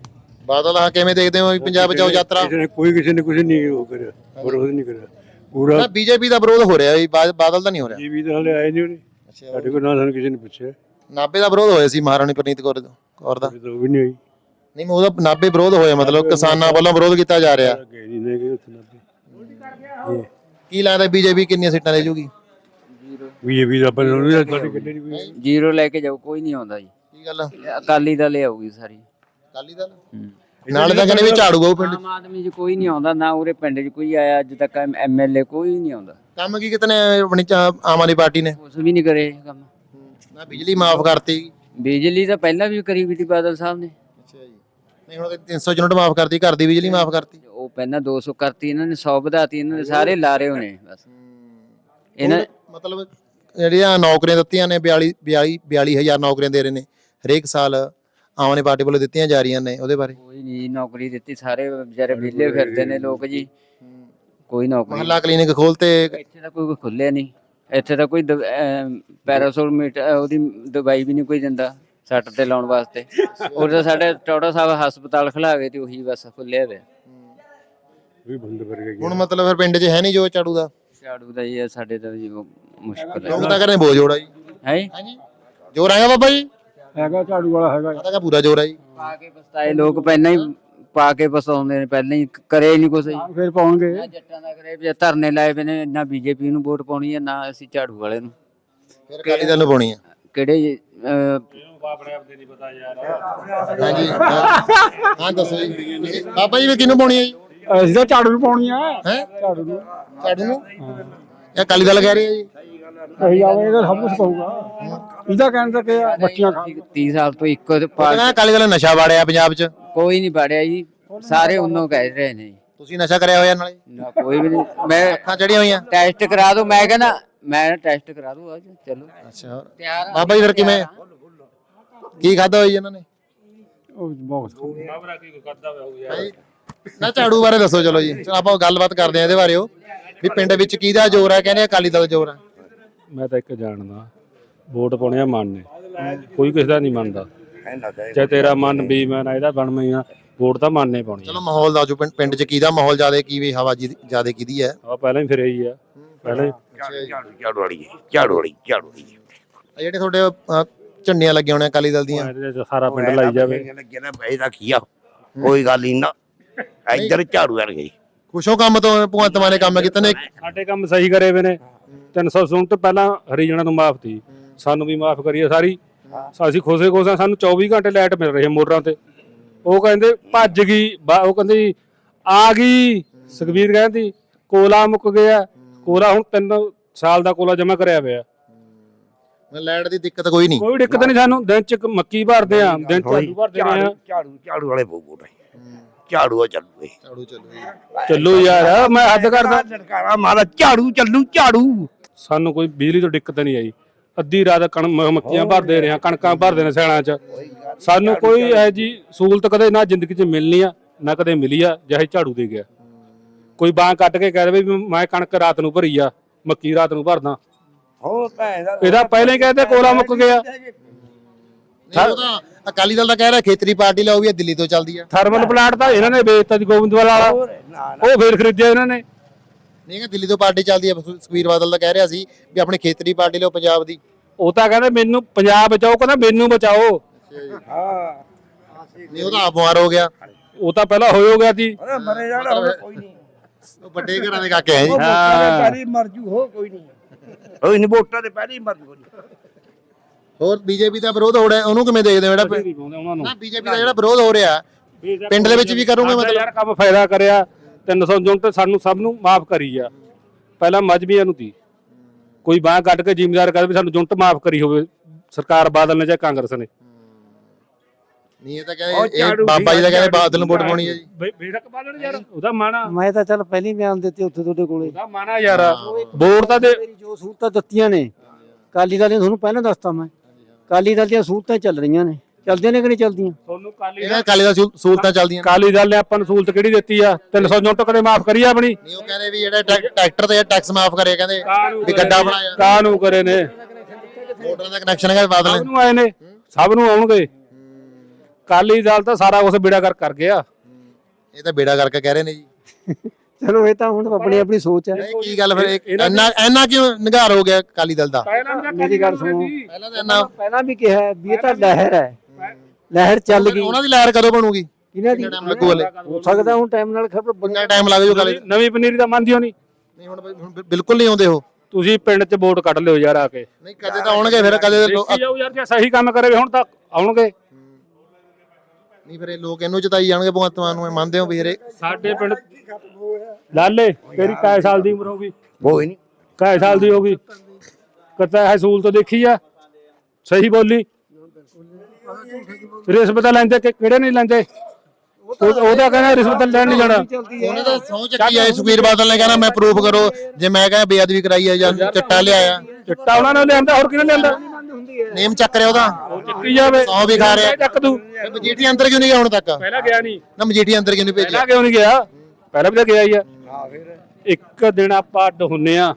ਬਾਦਲ ਹਾਂ ਕਿਵੇਂ ਦੇਖਦੇ ਹੋ ਵੀ ਪੰਜਾਬ ਬਚਾਓ ਯਾਤਰਾ?
ਕਿਸੇ ਨੇ ਕੋਈ ਕਿਸੇ ਨੇ ਕੁਝ ਨਹੀਂ ਉਹ ਕਰਿਆ ਵਿਰੋਧ ਨਹੀਂ ਕਰਿਆ। ਪੂਰਾ
ਨਾ ਬੀਜੇਪੀ ਦਾ ਵਿਰੋਧ ਹੋ ਰਿਹਾ ਵੀ ਬਾ- ਬਾਦਲ ਦਾ ਨਹੀਂ ਹੋ ਰਿਹਾ।
ਜੀਵੀ ਤਾਂ ਹਲੇ ਆਏ ਨਹੀਂ ਉਹਨੇ। ਸਾਡੇ ਕੋਲ ਨਾ ਸਾਨੂੰ ਕਿਸੇ ਨੇ ਪੁੱਛਿਆ।
ਨਾਬੇ ਦਾ ਵਿਰੋਧ ਹੋਇਆ ਸੀ ਮਹਾਰਾਣੀ ਪ੍ਰਨੀਤ ਕੌਰ ਦਾ ਕੌਰ ਦਾ।
ਉਹ ਵੀ ਨਹੀਂ ਆਈ
ਨਹੀਂ ਉਹਦਾ ਨਾਬੇ ਵਿਰੋਧ ਹੋਇਆ ਮਤਲਬ ਕਿਸਾਨਾਂ ਵੱਲੋਂ ਵਿਰੋਧ ਕੀਤਾ ਜਾ ਰਿਹਾ।
ਗਏ ਨਹੀਂ ਨੇ ਗਏ ਉੱਥੇ ਨਾ
ਕੀ ਲੱਗਦਾ ਬੀਜੇਪੀ ਕਿੰਨੀਆਂ ਸੀਟਾਂ ਲੈ ਜੂਗੀ?
ਬੀਜੇਪੀ ਦਾ ਉਹਨੇ ਨਹੀਂ
ਜੀਰੋ ਲੈ ਕੇ ਜਾਓ ਕੋਈ ਨਹੀਂ ਆਉਂਦਾ ਜੀ।
ਕੀ ਗੱਲ? ਆ?
ਅਕਾਲੀ ਦਲ ਹੀ ਆਊਗੀ ਸਾਰੀ।
ਅਕਾਲੀ ਦਲ? ਨਾਲੇ ਤਾਂ ਕਹਿੰਦੇ ਵੀ ਝਾੜੂ ਆਊ ਪਿੰਡ 'ਚ।
ਆਮ ਆਦਮੀ 'ਚ ਕੋਈ ਨਹੀਂ ਆਉਂਦਾ ਨਾ ਉਰੇ ਪਿੰਡ 'ਚ ਕੋਈ ਆਇਆ ਅੱਜ ਤੱਕ ਐਮਐਲਏ ਕੋਈ ਨਹੀਂ ਆਉਂਦਾ।
ਕੰਮ ਕੀ ਕਿਤਨੇ ਆਪਣੀ ਚ- ਆਮ ਆਦਮੀ ਪਾਰਟੀ ਨੇ?
ਕੁਛ ਵੀ ਨਹੀਂ ਕਰੇ ਕੰਮ।
ਨਾ ਬਿਜਲੀ ਮਾਫ ਕਰਤੀ।
ਬਿਜਲੀ ਤਾਂ ਪਹਿਲਾਂ ਵੀ ਕਰੀ ਵੀ ਬਾਦਲ ਸਾਹਿਬ ਨੇ।
ਅੱਛਾ ਜੀ। ਨਹੀਂ ਹੁਣ 300 ਯੂਨਿਟ ਮਾਫ ਕਰਤੀ ਘਰ ਦੀ ਬਿਜਲੀ ਮਾਫ ਕਰਤੀ।
ਉਹ ਪਹਿਲਾਂ 200 ਕਰਤੀ ਇਹਨਾਂ ਨੇ 100 ਵਧਾਤੀ ਇਹਨਾਂ ਨੇ ਸਾਰੇ ਲਾਰੇ ਹੋਣੇ ਬਸ। ਇਹਨਾਂ
ਮਤਲਬ ਜਿਹੜੀਆਂ ਨੌਕਰੀਆਂ ਦਿੱਤੀਆਂ ਨੇ 42 42 42000 ਨੌਕਰੀਆਂ ਦੇ ਰਹੇ ਨੇ ਹਰੇਕ ਸਾਲ ਆਮ ਆਦਮੀ ਪਾਰਟੀ ਵੱਲੋਂ ਦਿੱਤੀਆਂ ਜਾ ਰਹੀਆਂ ਨੇ ਉਹਦੇ ਬਾਰੇ।
ਕੋਈ ਨਹੀਂ ਨੌਕਰੀ ਦਿੱਤੀ ਸਾਰੇ ਵਿਚਾਰੇ ਵਿਹਲੇ ਫਿਰਦੇ ਨੇ ਲੋਕ ਜੀ। ਕੋਈ ਨੌਕਰੀ
ਮਹੱਲਾ ਕਲੀਨਿਕ ਖੋਲਤੇ।
ਇੱਥੇ ਤਾਂ ਕੋਈ ਖੁੱਲਿਆ ਨਹੀਂ ਇੱਥੇ ਤਾਂ ਕੋਈ ਦਵ- ਅਮ ਪੈਰਾਸੋਲ ਮੀਟ ਅਹ ਉਹਦੀ ਦਵਾਈ ਵੀ ਨਹੀਂ ਕੋਈ ਦਿੰਦਾ ਸੱਟ ਤੇ ਲਾਉਣ ਵਾਸਤੇ। ਉਹ ਤਾਂ ਸਾਡੇ ਟੌੜਾ ਸਾਹਿਬ ਹਸਪਤਾਲ ਖਲਾ ਗਏ ਤੇ ਉਹੀ ਬਸ ਖੁੱਲਿਆ ਪਿਆ।
ਵੀ ਬੰਦ ਕਰ ਗਏ।
ਹੁਣ ਮਤਲਬ ਫਿਰ ਪਿੰਡ 'ਚ ਹੈ ਨਹੀਂ ਜੋ ਝਾੜੂ ਦਾ?
ਝਾੜੂ ਦਾ ਜੀ ਇਹ ਸਾਡੇ ਤਾਂ ਜੀ ਮੁਸ਼ਕਲ
ਲੋਕ
ਹੈ
ਤਾਂ ਕਹਿੰਦੇ ਜੋੜ ਆ ਜੀ।
ਹੈ?
ਹਾਂਜੀ। ਜੋਰ ਆਇਆ ਬਾਬਾ ਜੀ?
ਹੈਗਾ ਝਾੜੂ ਵਾਲਾ ਹੈਗਾ।
ਪਤਾ ਕਿ ਪੂਰਾ ਜੋਰ ਆ ਜੀ।
ਪਾ ਕੇ ਪਛਤਾਏ ਲੋਕ ਪਹਿਲਾਂ ਹੀ ਪਾ ਕੇ ਪਛਤਾਉਂਦੇ ਨੇ ਪਹਿਲਾਂ ਹੀ ਕਰੇ ਹੀ ਨਹੀਂ ਕੁਛ। ਜੀ
ਫਿਰ ਪਾਉਣਗੇ।
ਨਾ ਜੱਟਾਂ ਦਾ ਕਰੇ ਵੀ ਧਰਨੇ ਲਾਏ ਪਏ ਨੇ ਨਾ ਬੀਜੇਪੀ ਨੂੰ ਵੋਟ ਪਾਉਣੀ ਹੈ ਨਾ ਅਸੀਂ ਝਾੜੂ ਵਾਲੇ ਨੂੰ।
ਫਿਰ ਅਕਾਲੀ ਦਲ ਨੂੰ ਪਾਉਣੀ ਆ
ਕਿਹੜੇ ਜੀ, ਅਹ,
ਹਾਂਜੀ ਹਾਂ ਹਾਂ ਦੱਸੋ ਜੀ। ਤੁਸੀਂ- ਬਾਬਾ ਜੀ ਵੀ ਕਿਹਨੂੰ ਪਾਉਣੀ ਆ ਜੀ?
ਅਸੀਂ ਤਾਂ ਝਾੜੂ ਨੂੰ ਪਾਉਣੀ ਆ।
ਹੈ?
ਝਾੜੂ ਨੂੰ
ਝਾੜੂ ਨੂੰ? ਇਹ ਅਕਾਲੀ ਦਲ ਕਹਿ ਰਹੇ ਆ ਜੀ।
ਕਹੀ ਜਾਵੇ ਇਹਦਾ ਸਭ ਕੁਝ ਕਹੂਗਾ ਇਹਦਾ ਕਹਿਣ ਦਾ ਕਿ ਆ, ਬੱਚੀਆਂ ਖਾ
30 ਸਾਲ ਤੋਂ ਇੱਕੋ ਤੇ ਪਾ
ਕਹਿੰਦਾ ਅਕਾਲੀ ਦਲ ਨਸ਼ਾ ਵਾੜਿਆ ਪੰਜਾਬ 'ਚ।
ਕੋਈ ਨਹੀਂ ਬਾੜਿਆ ਜੀ ਸਾਰੇ ਉਹਨੋਂ ਕਹਿ ਰਹੇ ਨੇ। ਜੀ।
ਤੁਸੀਂ ਨਸ਼ਾ ਕਰਿਆ ਹੋਇਆ ਨਾਲੇ?
ਨਾ ਕੋਈ ਵੀ ਨਹੀਂ। ਮੈਂ
ਅੱਖਾਂ ਚੜੀਆਂ ਹੋਈਆਂ?
ਟੈਸਟ ਕਰਾ ਦੋ ਮੈਂ ਕਹਿੰਦਾ ਮੈਂ ਟੈਸਟ ਕਰਾ ਦੂ ਅੱਜ ਚਲੋ।
ਅੱਛਾ ਹੋਰ।
ਤਿਆਰ ਆ।
ਬਾਬਾ ਜੀ ਫਿਰ ਕਿਵੇਂ? ਕੀ ਖਾਦਾ ਹੋਈ ਇਹਨਾਂ ਨੇ?
ਉਹ ਬਹੁਤ
ਹਾਂਜੀ। ਨਾ ਝਾੜੂ ਬਾਰੇ ਦੱਸੋ ਚਲੋ ਜੀ। ਚਲੋ ਆਪਾਂ ਗੱਲਬਾਤ ਕਰਦੇ ਆ ਇਹਦੇ ਬਾਰੇ ਉਹ। ਵੀ ਪਿੰਡ ਵਿੱਚ ਕਿਹਦਾ ਜ਼ੋਰ ਹੈ ਕਹਿੰਦੇ ਅਕਾਲੀ ਦਲ ਜ਼ੋਰ ਹੈ
ਮੈਂ ਤਾਂ ਇੱਕ ਜਾਣਦਾ। ਵੋਟ ਪਾਉਣੇ ਆ ਮਨ ਨੇ। ਕੋਈ ਕਿਸੇ ਦਾ ਨਹੀਂ ਮੰਨਦਾ। ਜੇ ਤੇਰਾ ਮਨ ਵੀ ਮੈਂ ਇਹਦਾ ਬਣਮਈ ਆ ਵੋਟ ਤਾਂ ਮਨ ਨੇ ਪਾਉਣੀ ਆ।
ਚਲੋ ਮਾਹੌਲ ਦਾ ਜੋ ਪਿੰਡ 'ਚ ਕਿਹਦਾ ਮਾਹੌਲ ਜ਼ਿਆਦਾ ਕੀ ਵੀ ਹਵਾ ਜ਼ਿਆਦਾ ਕਿਹਦੀ ਹੈ?
ਆਹ ਪਹਿਲਾਂ ਹੀ ਫਿਰੇ ਹੀ ਆ। ਪਹਿਲਾਂ
ਝਾੜੂ ਵਾਲੀ ਝਾੜੂ ਵਾਲੀ ਝਾੜੂ ਵਾਲੀ
ਜਿਹੜੇ ਤੁਹਾਡੇ ਝੰਡੀਆਂ ਲੱਗੀਆਂ ਹੋਣੀਆਂ ਅਕਾਲੀ ਦਲ ਦੀਆਂ?
ਸਾਰਾ ਪਿੰਡ ਲਾਈ ਜਾਵੇ।
ਲੱਗੇ ਨਾ ਬਈ ਦਾ ਕੀਆ ਕੋਈ ਗੱਲ ਨਹੀਂ ਨਾ। ਇੱਧਰ ਝਾੜੂ ਵਾਲੀ ਗਈ
ਖੁਸ਼ੋ ਕੰਮ ਤੋਂ ਭਗਵੰਤ ਮਾਨ ਨੇ ਕੰਮ ਕੀਤੇ ਨੇ?
ਸਾਡੇ ਕੰਮ ਸਹੀ ਕਰੇ ਵੇ ਨੇ। 300 ਸੁਣ ਤੋਂ ਪਹਿਲਾਂ ਹਰੀਜਣਾ ਨੂੰ ਮਾਫ ਤੀ। ਸਾਨੂੰ ਵੀ ਮਾਫ ਕਰੀਏ ਸਾਰੀ। ਅਸੀਂ ਖੁਸ਼ੇ ਖੁਸ਼ ਸਾਨੂੰ 24 ਘੰਟੇ ਲਾਈਟ ਮਿਲ ਰਹੀ ਹੈ ਮੋਟਰਾਂ ਤੇ। ਉਹ ਕਹਿੰਦੇ ਭੱਜ ਗਈ ਬਾ- ਉਹ ਕਹਿੰਦੇ ਆ ਗਈ। ਸੁਖਬੀਰ ਕਹਿੰਦੀ ਕੋਲਾ ਮੁੱਕ ਗਿਆ। ਕੋਲਾ ਹੁਣ 3 ਸਾਲ ਦਾ ਕੋਲਾ ਜਮਾ ਕਰਿਆ ਹੋਇਆ
ਲਾਈਟ ਦੀ ਦਿੱਕਤ ਕੋਈ ਨਹੀਂ?
ਕੋਈ ਦਿੱਕਤ ਨਹੀਂ ਸਾਨੂੰ ਦਿਨ ਚ ਇੱਕ ਮੱਕੀ ਭਰਦੇ ਆ ਦਿਨ ਚ ਆਲੂ ਭਰਦੇ ਆ
ਝਾੜੂ ਝਾੜੂ ਵਾਲੇ ਬਹੁਤ ਹੈ ਝਾੜੂ ਆ ਚੱਲੂ ਇਹ।
ਝਾੜੂ ਚੱਲੋ ਜੀ।
ਚੱਲੋ ਯਾਰ ਮੈਂ ਹੱਦ ਕਰਦਾ।
ਲੜਕਾਰਾ ਮਾਰਾ ਝਾੜੂ ਚੱਲੂ ਝਾੜੂ।
ਸਾਨੂੰ ਕੋਈ ਬਿਜਲੀ ਤੋਂ ਦਿੱਕਤ ਨਹੀਂ ਆਈ। ਅੱਧੀ ਰਾਤ ਕਣ ਮ- ਮੱਕੀਆਂ ਭਰਦੇ ਰਹੇ ਆ ਕਣਕਾਂ ਭਰਦੇ ਨੇ ਸੈਣਾ ਚ। ਸਾਨੂੰ ਕੋਈ ਇਹ ਜੀ ਸਹੂਲਤ ਕਦੇ ਨਾ ਜ਼ਿੰਦਗੀ 'ਚ ਮਿਲਣੀ ਆ ਨਾ ਕਦੇ ਮਿਲੀ ਆ ਜਿਹੇ ਝਾੜੂ ਦੇ ਗਿਆ। ਕੋਈ ਬਾਂਹ ਕੱਟ ਕੇ ਕਹਿ ਦੇਵੇ ਵੀ ਮੈਂ ਕਣਕ ਰਾਤ ਨੂੰ ਭਰੀ ਆ ਮੱਕੀ ਰਾਤ ਨੂੰ ਭਰਦਾ।
ਹੋ ਭੈਣ ਦਾ
ਇਹਦਾ ਪਹਿਲਾਂ ਹੀ ਕਹਿੰਦੇ ਕੋਲਾ ਮੁੱਕ ਗਿਆ।
ਨਹੀਂ, ਉਹ ਤਾਂ ਅਕਾਲੀ ਦਲ ਦਾ ਕਹਿ ਰਿਹਾ ਖੇਤਰੀ ਪਾਰਟੀ ਲਾਓ ਵੀ ਇਹ ਦਿੱਲੀ ਤੋਂ ਚੱਲਦੀ ਆ।
ਥਰਮਲ ਪਲਾਂਟ ਤਾਂ ਇਹਨਾਂ ਨੇ ਵੇਚਤਾ ਜੀ ਗੋਬਿੰਦਵਾਲ ਵਾਲਾ। ਉਹ ਫੇਰ ਖਰੀਦਿਆ ਇਹਨਾਂ ਨੇ।
ਨਹੀਂ ਕਿ ਦਿੱਲੀ ਤੋਂ ਪਾਰਟੀ ਚੱਲਦੀ ਆ ਸੁਖਬੀਰ ਬਾਦਲ ਦਾ ਕਹਿ ਰਿਹਾ ਸੀ ਵੀ ਆਪਣੀ ਖੇਤਰੀ ਪਾਰਟੀ ਲਿਓ ਪੰਜਾਬ ਦੀ।
ਉਹ ਤਾਂ ਕਹਿੰਦੇ ਮੈਨੂੰ ਪੰਜਾਬ ਬਚਾਓ ਕਹਿੰਦਾ ਮੈਨੂੰ ਬਚਾਓ।
ਨਹੀਂ ਉਹ ਤਾਂ ਆਪ ਬਿਮਾਰ ਹੋ ਗਿਆ।
ਉਹ ਤਾਂ ਪਹਿਲਾਂ ਹੋਇ ਹੋ ਗਿਆ ਸੀ।
ਮਰੇ ਜਾਣਾ ਕੋਈ ਨਹੀਂ।
ਉਹ ਵੱਡੇ ਘਰਾਂ ਦੇ ਕਾਕੇ ਹੈ। ਜੀ
ਪਹਿਲੀ ਮਰ ਜੂ ਹੋ ਕੋਈ ਨਹੀਂ। ਕੋਈ ਨਹੀਂ ਵੋਟਾਂ ਦੇ ਪਹਿਲੀ ਮਰ ਜੂ
ਹੋਰ ਬੀਜੇਪੀ ਦਾ ਵਿਰੋਧ ਹੋ ਰਿਹਾ ਉਹਨੂੰ ਕਿਵੇਂ ਦੇਖਦੇ ਹੋ ਜਿਹੜਾ
ਨੂੰ
ਬੀਜੇਪੀ ਦਾ ਜਿਹੜਾ ਵਿਰੋਧ ਹੋ ਰਿਹਾ ਪਿੰਡ ਦੇ ਵਿੱਚ ਵੀ ਕਰੋਗੇ ਮਤਲਬ?
ਯਾਰ ਕੰਮ ਫਾਇਦਾ ਕਰਿਆ। 300 ਯੂਨਿਟ ਸਾਨੂੰ ਸਭ ਨੂੰ ਮਾਫ ਕਰੀ ਆ। ਪਹਿਲਾਂ ਮਜਬੀਆਂ ਨੂੰ ਤੀ ਕੋਈ ਬਾਹ ਕੱਢ ਕੇ ਜ਼ਿਮੀਦਾਰ ਕਹਿੰਦੇ ਵੀ ਸਾਨੂੰ ਯੂਨਿਟ ਮਾਫ ਕਰੀ ਹੋਵੇ ਸਰਕਾਰ ਬਾਦਲ ਨੇ ਜਾਂ ਕਾਂਗਰਸ ਨੇ।
ਨਹੀਂ ਇਹ ਤਾਂ ਕਹਿੰਦੇ ਇਹ ਬਾਬਾ ਜੀ ਦਾ ਕਹਿੰਦੇ ਬਾਦਲ ਨੂੰ ਵੋਟ ਪਾਉਣੀ ਹੈ ਜੀ।
ਬੇਸ਼ੱਕ ਬਾਦਲ ਯਾਰ ਉਹਦਾ ਮਾਣਾ।
ਮੈਂ ਤਾਂ ਚੱਲ ਪਹਿਲੀ ਬਿਆਨ ਦਿੱਤੇ ਉੱਥੇ ਤੁਹਾਡੇ ਕੋਲੇ।
ਉਹਦਾ ਮਾਣਾ ਯਾਰ। ਵੋਟ ਤਾਂ ਦੇ
ਮੇਰੀ ਜੋ ਸਹੂਲਤਾਂ ਦਿੱਤੀਆਂ ਨੇ ਕਾਲੀ ਦਲ ਨੇ ਤੁਹਾਨੂੰ ਪਹਿਲਾਂ ਦੱਸਤਾ ਮੈਂ। ਕਾਲੀ ਦਲ ਦੀਆਂ ਸਹੂਲਤਾਂ ਚੱਲ ਰਹੀਆਂ ਨੇ। ਚੱਲਦੀਆਂ ਨੇ ਕਿ ਨਹੀਂ ਚੱਲਦੀਆਂ?
ਤੁਹਾਨੂੰ ਕਾਲੀ
ਇਹਨਾਂ ਅਕਾਲੀ ਦਾ ਸਹੂਲਤਾਂ ਚੱਲਦੀਆਂ ਨੇ।
ਕਾਲੀ ਦਲ ਨੇ ਆਪਾਂ ਨੂੰ ਸਹੂਲਤ ਕਿਹੜੀ ਦਿੱਤੀ ਆ? 300 ਯੂਨਿਟ ਕਦੇ ਮਾਫ ਕਰੀ ਆਪਣੀ?
ਨਹੀਂ ਉਹ ਕਹਿੰਦੇ ਵੀ ਜਿਹੜਾ ਟਰੈਕ- ਟਰੈਕਟਰ ਤੇ ਟੈਕਸ ਮਾਫ ਕਰੇ ਕਹਿੰਦੇ ਵੀ ਗੱਡਾ ਬਣਾਇਆ।
ਕਾਹਨੂੰ ਕਰੇ ਨੇ?
ਮੋਟਰਾਂ ਦਾ ਕਨੈਕਸ਼ਨ ਹੈਗਾ ਬਾਦਲ
ਸਭ
ਨੇ।
ਨੂੰ ਆਏ ਨੇ ਸਭ ਨੂੰ ਆਉਣਗੇ। ਕਾਲੀ ਦਲ ਤਾਂ ਸਾਰਾ ਕੁਝ ਬੇੜਾ ਕਰ ਕਰ ਗਿਆ।
ਇਹ ਤਾਂ ਬੇੜਾ ਕਰਕੇ ਕਹਿ ਰਹੇ ਨੇ ਜੀ।
ਚਲੋ ਇਹ ਤਾਂ ਹੁਣ ਆਪਣੀ ਆਪਣੀ ਸੋਚ ਹੈ।
ਕੀ ਗੱਲ ਫਿਰ ਇੰਨਾ ਇੰਨਾ ਕਿਉਂ ਨਿਗਾਰ ਹੋ ਗਿਆ ਅਕਾਲੀ ਦਲ ਦਾ?
ਮੇਰੀ ਗੱਲ ਸੁਣੋ।
ਪਹਿਲਾਂ ਤਾਂ ਇੰਨਾ
ਪਹਿਲਾਂ ਵੀ ਕਿਹਾ ਵੀ ਇਹ ਤਾਂ ਲਹਿਰ ਹੈ। ਲਹਿਰ ਚੱਲ ਗਈ।
ਉਹਨਾਂ ਦੀ ਲਹਿਰ ਕਦੋਂ ਬਣੂਗੀ?
ਇਹਨਾਂ ਦੀ
ਟਾਈਮ ਲੱਗੂ ਹਲੇ?
ਹੋ ਸਕਦਾ ਹੁਣ ਟਾਈਮ ਨਾਲ ਖਬਰ
ਕਿੰਨਾ ਟਾਈਮ ਲੱਗ ਜੂ ਅਕਾਲੀ
ਨਵੀਂ ਪਨੀਰੀ ਤਾਂ ਮੰਨਦੀ ਹੋ ਨਹੀਂ
ਨਹੀਂ ਹੁਣ ਹੁਣ ਬਿਲਕੁਲ ਨਹੀਂ ਆਉਂਦੇ ਉਹ।
ਤੁਸੀਂ ਪਿੰਡ 'ਚ ਵੋਟ ਕੱਢ ਲਿਓ ਯਾਰ ਆ ਕੇ।
ਨਹੀਂ ਕਦੇ ਤਾਂ ਆਉਣਗੇ ਫਿਰ ਕਦੇ ਲੋਕ
ਦੇਖੀ ਜਾਓ ਯਾਰ ਜੇ ਸਹੀ ਕੰਮ ਕਰੇ ਹੁਣ ਤਾਂ ਆਉਣਗੇ।
ਨਹੀਂ ਫਿਰ ਇਹ ਲੋਕ ਇਹਨੂੰ ਜਿਤਾਈ ਜਾਣਗੇ ਭਗਵੰਤ ਮਾਨ ਨੂੰ ਇਹ ਮੰਨਦੇ ਹੋ ਵੀ ਹਰੇ
ਸਾਡੇ ਪਿੰਡ ਲਾਲੇ ਤੇਰੀ ਕਾਇ ਸਾਲ ਦੀ ਉਮਰ ਹੋ ਗਈ।
ਕੋਈ ਨਹੀਂ
ਕਾਇ ਸਾਲ ਦੀ ਹੋ ਗਈ। ਕਤਾ ਹੈ ਸਹੂਲਤ ਦੇਖੀ ਆ? ਸਹੀ ਬੋਲੀ। ਰਿਸ਼ਵਤ ਲੈਂਦੇ ਕਿ ਕਿਹੜੇ ਨਹੀਂ ਲੈਂਦੇ? ਉਹ- ਉਹਦਾ ਕਹਿੰਦਾ ਰਿਸ਼ਵਤ ਲੈਣ ਨਹੀਂ ਜਾਣਾ।
ਉਹਨੇ ਤਾਂ ਸਹੁੰ ਚੱਕੀ ਆਏ ਸੁਖਬੀਰ ਬਾਦਲ ਨੇ ਕਹਿੰਦਾ ਮੈਂ ਪ੍ਰੂਫ ਕਰੋ। ਜੇ ਮੈਂ ਕਹਿੰਦਾ ਬੇਅਦਬੀ ਕਰਾਈ ਹੈ ਜਾਂ ਚੱਟਾ ਲਿਆਇਆ।
ਚਿੱਟਾ ਉਹਨਾਂ ਨੇ ਲਿਆਂਦਾ ਹੋਰ ਕਿਹਨੇ ਲਿਆਂਦਾ?
ਨੇਮ ਚੱਕ ਰਿਹਾ ਉਹਦਾ।
ਚੱਕੀ ਜਾਵੇ।
ਸੌ ਵੀ ਖਾ ਰਿਹਾ।
ਚੱਕ ਤੂੰ
ਮਜੀਠੀ ਅੰਦਰ ਕਿਉਂ ਨਹੀਂ ਗਿਆ ਹੁਣ ਤੱਕ?
ਪਹਿਲਾਂ ਗਿਆ ਨਹੀਂ।
ਨਾ ਮਜੀਠੀ ਅੰਦਰ ਕਿਉਂ ਨਹੀਂ ਭੇਜਿਆ?
ਪਹਿਲਾਂ ਕਿਉਂ ਨਹੀਂ ਗਿਆ? ਪਹਿਲਾਂ ਵੀ ਤਾਂ ਗਿਆ ਹੀ ਆ। ਇੱਕ ਦਿਨ ਆਪਾਂ ਅੱਡ ਹੁੰਨੇ ਆ।